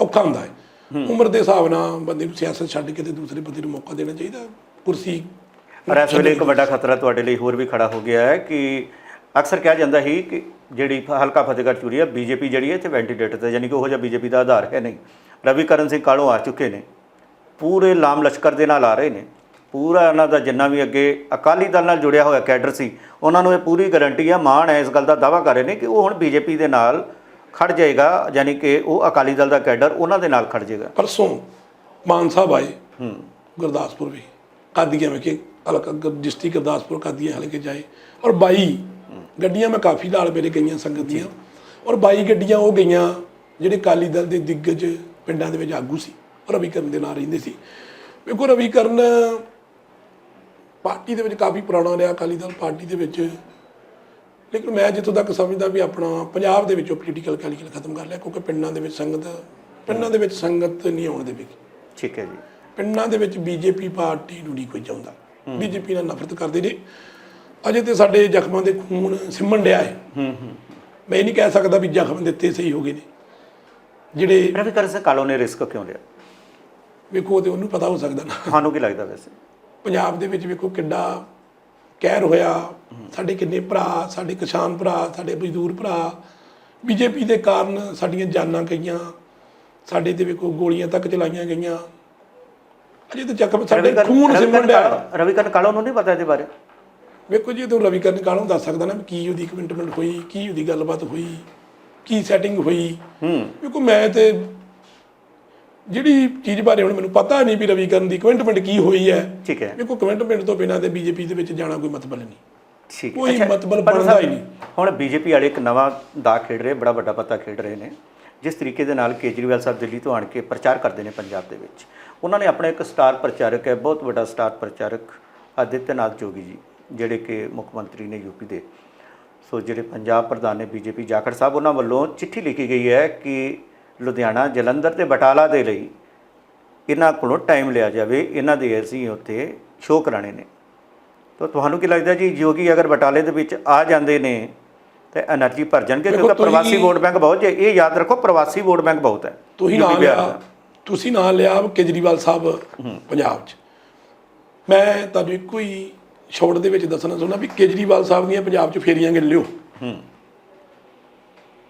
ਔਖਾ ਹੁੰਦਾ ਹੈ। ਉਮਰ ਦੇ ਹਿਸਾਬ ਨਾਲ ਬੰਦੇ ਨੂੰ ਸਿਆਸਤ ਛੱਡ ਕੇ ਤੇ ਦੂਸਰੇ ਬੰਦੇ ਨੂੰ ਮੌਕਾ ਦੇਣਾ ਚਾਹੀਦਾ ਕੁਰਸੀ ਪਰ ਇਸ ਵੇਲੇ ਇੱਕ ਵੱਡਾ ਖਤਰਾ ਤੁਹਾਡੇ ਲਈ ਹੋਰ ਵੀ ਖੜਾ ਹੋ ਗਿਆ ਹੈ ਕਿ ਅਕਸਰ ਕਿਹਾ ਜਾਂਦਾ ਸੀ ਕਿ ਜਿਹੜੀ ਹਲਕਾ ਫਤਿਹਗੜ੍ਹ ਹੈ ਬੀਜੇਪੀ ਜਿਹੜੀ ਹੈ ਇੱਥੇ ਵੈਂਟੀਲੇਟਰ ਤੇ ਯਾਨੀ ਕਿ ਉਹ ਜਿਹਾ ਬੀਜੇਪੀ ਦਾ ਆਧਾਰ ਹੈ ਨਹੀਂ। ਰਵੀ ਕਰਨ ਸਿੰਘ ਕਾਲੋਂ ਆ ਚੁੱਕੇ ਨੇ। ਪੂਰੇ ਲਾਮ ਲਸ਼ਕਰ ਦੇ ਨਾਲ ਆ ਰਹੇ ਨੇ। ਪੂਰਾ ਉਹਨਾਂ ਦਾ ਜਿੰਨਾ ਵੀ ਅੱਗੇ ਅਕਾਲੀ ਦਲ ਨਾਲ ਜੁੜਿਆ ਹੋਇਆ ਕੈਡਰ ਸੀ ਉਹਨਾਂ ਨੂੰ ਇਹ ਪੂਰੀ ਗਾਰੰਟੀ ਹੈ ਮਾਣ ਹੈ ਇਸ ਗੱਲ ਦਾ ਦਾਵਾ ਕਰ ਰਹੇ ਨੇ ਕਿ ਉਹ ਹੁਣ ਬੀਜੇਪੀ ਦੇ ਨਾਲ ਖੜ ਜਾਏਗਾ ਯਾਨੀ ਕਿ ਉਹ ਅਕਾਲੀ ਦਲ ਦਾ ਕੈਡਰ ਉਹਨਾਂ ਦੇ ਨਾਲ ਖੜ ਜਾਏਗਾ। ਪਰਸੋਂ ਮਾਨ ਸਾਹਿਬ ਆਏ ਹੂੰ। ਗੁਰਦਾਸਪੁਰ ਵੀ। ਕਾਦੀਆਂ ਗੁਰ- ਡਿਸਟ੍ਰਿਕਟ ਗੁਰਦਾਸਪੁਰ ਕਾਦੀਆਂ ਹਲਕੇ ਜਾਏ ਔਰ 22 ਗੱਡੀਆਂ ਮੈਂ ਕਾਫੀ ਨਾਲ ਮੇਰੇ ਗਈਆਂ ਸੰਗਤ ਦੀਆਂ ਔਰ 22 ਗੱਡੀਆਂ ਉਹ ਗਈਆਂ ਜਿਹੜੇ ਕਾਲੀ ਦਲ ਦੇ ਦਿੱਗਜ ਪਿੰਡਾਂ ਦੇ ਵਿੱਚ ਆਗੂ ਸੀ। ਔਰ ਰਵੀ ਕਰਨ ਦੇ ਨਾਲ ਰਹਿੰਦੇ ਸੀ। ਵੇਖੋ ਰਵੀ ਕਰਨ ਪਾਰਟੀ ਦੇ ਵਿੱਚ ਕਾਫੀ ਪੁਰਾਣਾ ਰਿਹਾ ਅਕਾਲੀ ਦਲ ਪਾਰਟੀ ਦੇ ਵਿੱਚ ਲੇਕਿਨ ਮੈਂ ਜਿੱਥੋਂ ਤੱਕ ਸਮਝਦਾ ਵੀ ਆਪਣਾ ਪੰਜਾਬ ਦੇ ਵਿੱਚੋਂ ਪੋਲੀਟੀਕਲ ਕੈਲੀਕਲ ਖਤਮ ਕਰ ਲਿਆ ਕਿਉਂਕਿ ਪਿੰਡਾਂ ਦੇ ਵਿੱਚ ਸੰਗਤ ਪਿੰਡਾਂ ਦੇ ਵਿੱਚ ਸੰਗਤ ਨਹੀਂ ਆਉਣ ਦੇਵੇਗੀ। ਠੀਕ ਹੈ ਜੀ। ਪਿੰਡਾਂ ਦੇ ਵਿੱਚ ਬੀਜੇਪੀ ਪਾਰਟੀ ਨੂੰ ਨਹੀਂ ਕੋਈ ਚਾਹੁੰਦਾ। ਬੀਜੇਪੀ ਨਾਲ ਨਫ਼ਰਤ ਕਰਦੇ ਨੇ। ਅਜੇ ਤੇ ਸਾਡੇ ਜ਼ਖਮਾਂ ਦੇ ਖੂਨ ਸਿੰਮਣ ਡਿਆ ਹੈ। ਹੂੰ ਹੂੰ। ਮੈਂ ਇਹ ਨਹੀਂ ਕਹਿ ਸਕਦਾ ਵੀ ਜ਼ਖਮ ਦਿੱਤੇ ਸਹੀ ਹੋ ਗਏ ਨੇ। ਜਿਹੜੇ ਰਵੀ ਕਰਨ ਸਿੰਘ ਕਾਲੋਂ ਨੇ ਰਿਸਕ ਕਿਉਂ ਲਿਆ? ਵੇਖੋ ਤੇ ਉਹਨੂੰ ਪਤਾ ਹੋ ਸਕਦਾ ਨਾ। ਤੁਹਾਨੂੰ ਕੀ ਲੱਗਦਾ ਵੈਸੇ? ਪੰਜਾਬ ਦੇ ਵਿੱਚ ਵੇਖੋ ਕਿੱਡਾ ਕਹਿਰ ਹੋਇਆ ਸਾਡੇ ਕਿੰਨੇ ਭਰਾ ਸਾਡੇ ਕਿਸਾਨ ਭਰਾ ਸਾਡੇ ਮਜ਼ਦੂਰ ਭਰਾ ਬੀਜੇਪੀ ਦੇ ਕਾਰਨ ਸਾਡੀਆਂ ਜਾਨਾਂ ਗਈਆਂ ਸਾਡੇ ਤੇ ਵੇਖੋ ਗੋਲੀਆਂ ਤੱਕ ਚਲਾਈਆਂ ਗਈਆਂ। ਅਜੇ ਤੇ ਜ਼ਖਮ ਸਾਡੇ ਖੂਨ ਰਵੀ ਸਿੰਮਣ ਕਰਨ ਡਿਆ। ਕਾਲੋਂ- ਨੂੰ ਨਹੀਂ ਪਤਾ ਇਹਦੇ ਬਾਰੇ? ਵੇਖੋ ਜੀ ਤੂੰ ਰਵੀ ਕਰਨ ਕਾਲੋਂ ਦੱਸ ਸਕਦਾ ਨਾ ਕੀ ਉਹਦੀ ਕਮਿਟਮੈਂਟ ਹੋਈ ਕੀ ਉਹਦੀ ਗੱਲਬਾਤ ਹੋਈ ਕੀ ਸੈਟਿੰਗ ਹੋਈ। ਹੂੰ। ਵੇਖੋ ਮੈਂ ਤੇ ਜਿਹੜੀ ਚੀਜ਼ ਬਾਰੇ ਹੁਣ ਮੈਨੂੰ ਪਤਾ ਨਹੀਂ ਵੀ ਰਵੀ ਕਰਨ ਦੀ ਕਮਿਟਮੈਂਟ ਕੀ ਹੋਈ ਹੈ। ਠੀਕ ਹੈ। ਵੇਖੋ ਕਮਿਟਮੈਂਟ ਤੋਂ ਬਿਨਾਂ ਤੇ ਬੀਜੇਪੀ ਦੇ ਵਿੱਚ ਜਾਣਾ ਕੋਈ ਮਤਲਬ ਨਹੀਂ। ਠੀਕ ਹੈ। ਕੋਈ ਮਤਲਬ ਬਣਦਾ ਹੀ ਨਹੀਂ। ਹੁਣ ਬੀਜੇਪੀ ਵਾਲੇ ਇੱਕ ਨਵਾਂ ਦਾ ਖੇਡ ਰਹੇ ਬੜਾ ਵੱਡਾ ਪੱਤਾ ਖੇਡ ਰਹੇ ਨੇ। ਜਿਸ ਤਰੀਕੇ ਦੇ ਨਾਲ ਕੇਜਰੀਵਾਲ ਸਾਹਿਬ ਦਿੱਲੀ ਤੋਂ ਆਣ ਕੇ ਪ੍ਰਚਾਰ ਕਰਦੇ ਨੇ ਪੰਜਾਬ ਦੇ ਵਿੱਚ। ਉਹਨਾਂ ਨੇ ਆਪਣਾ ਇੱਕ ਸਟਾਰ ਪ੍ਰਚਾਰਕ ਹੈ ਬਹੁਤ ਵੱਡਾ ਸਟਾਰ ਪ੍ਰਚਾਰਕ ਆਦਿੱਤਿਆਨਾਥ ਜੋਗੀ ਜੀ ਜਿਹੜੇ ਕਿ ਮੁੱਖ ਮੰਤਰੀ ਨੇ ਯੂਪੀ ਦੇ। ਸੋ ਜਿਹੜੇ ਪੰਜਾਬ ਪ੍ਰਧਾਨ ਨੇ ਬੀਜੇਪੀ ਜਾਖੜ ਸਾਹਿਬ ਉਹਨਾਂ ਵੱਲੋਂ ਚਿੱਠੀ ਲਿਖੀ ਗਈ ਹੈ ਕਿ ਲੁਧਿਆਣਾ ਜਲੰਧਰ ਤੇ ਬਟਾਲਾ ਦੇ ਲਈ ਇਹਨਾਂ ਕੋਲੋਂ ਟਾਈਮ ਲਿਆ ਜਾਵੇ। ਇਹਨਾਂ ਦੇ ਅਸੀਂ ਉੱਥੇ ਸ਼ੋਅ ਕਰਾਣੇ ਨੇ। ਤਾਂ ਤੁਹਾਨੂੰ ਕੀ ਲੱਗਦਾ ਜੀ ਜੋਗੀ ਅਗਰ ਬਟਾਲੇ ਦੇ ਵਿੱਚ ਆ ਜਾਂਦੇ ਨੇ ਤੇ એનર્ਜੀ ਭਰ ਜਾਣਗੇ ਕਿਉਂਕਿ ਪ੍ਰਵਾਸੀ ਵੋਟ ਬੈਂਕ ਬਹੁਤ ਜੇ। ਇਹ ਯਾਦ ਰੱਖੋ ਪ੍ਰਵਾਸੀ ਵੋਟ ਬੈਂਕ ਬਹੁਤ ਹੈ। ਤੁਸੀਂ ਨਾਂ ਲਿਆ ਤੁਸੀਂ ਨਾਂ ਲਿਆ ਕੇਜਰੀਵਾਲ ਸਾਹਿਬ ਪੰਜਾਬ 'ਚ। ਮੈਂ ਤੁਹਾਨੂੰ ਇੱਕੋ ਹੀ ਸ਼ੋਰਟ ਦੇ ਵਿੱਚ ਦੱਸਣਾ ਚਾਹੁੰਦਾ ਵੀ ਕੇਜਰੀਵਾਲ ਸਾਹਿਬ ਦੀਆਂ ਪੰਜਾਬ 'ਚ ਫੇਰੀਆਂ ਗਿਣ ਲਿਓ।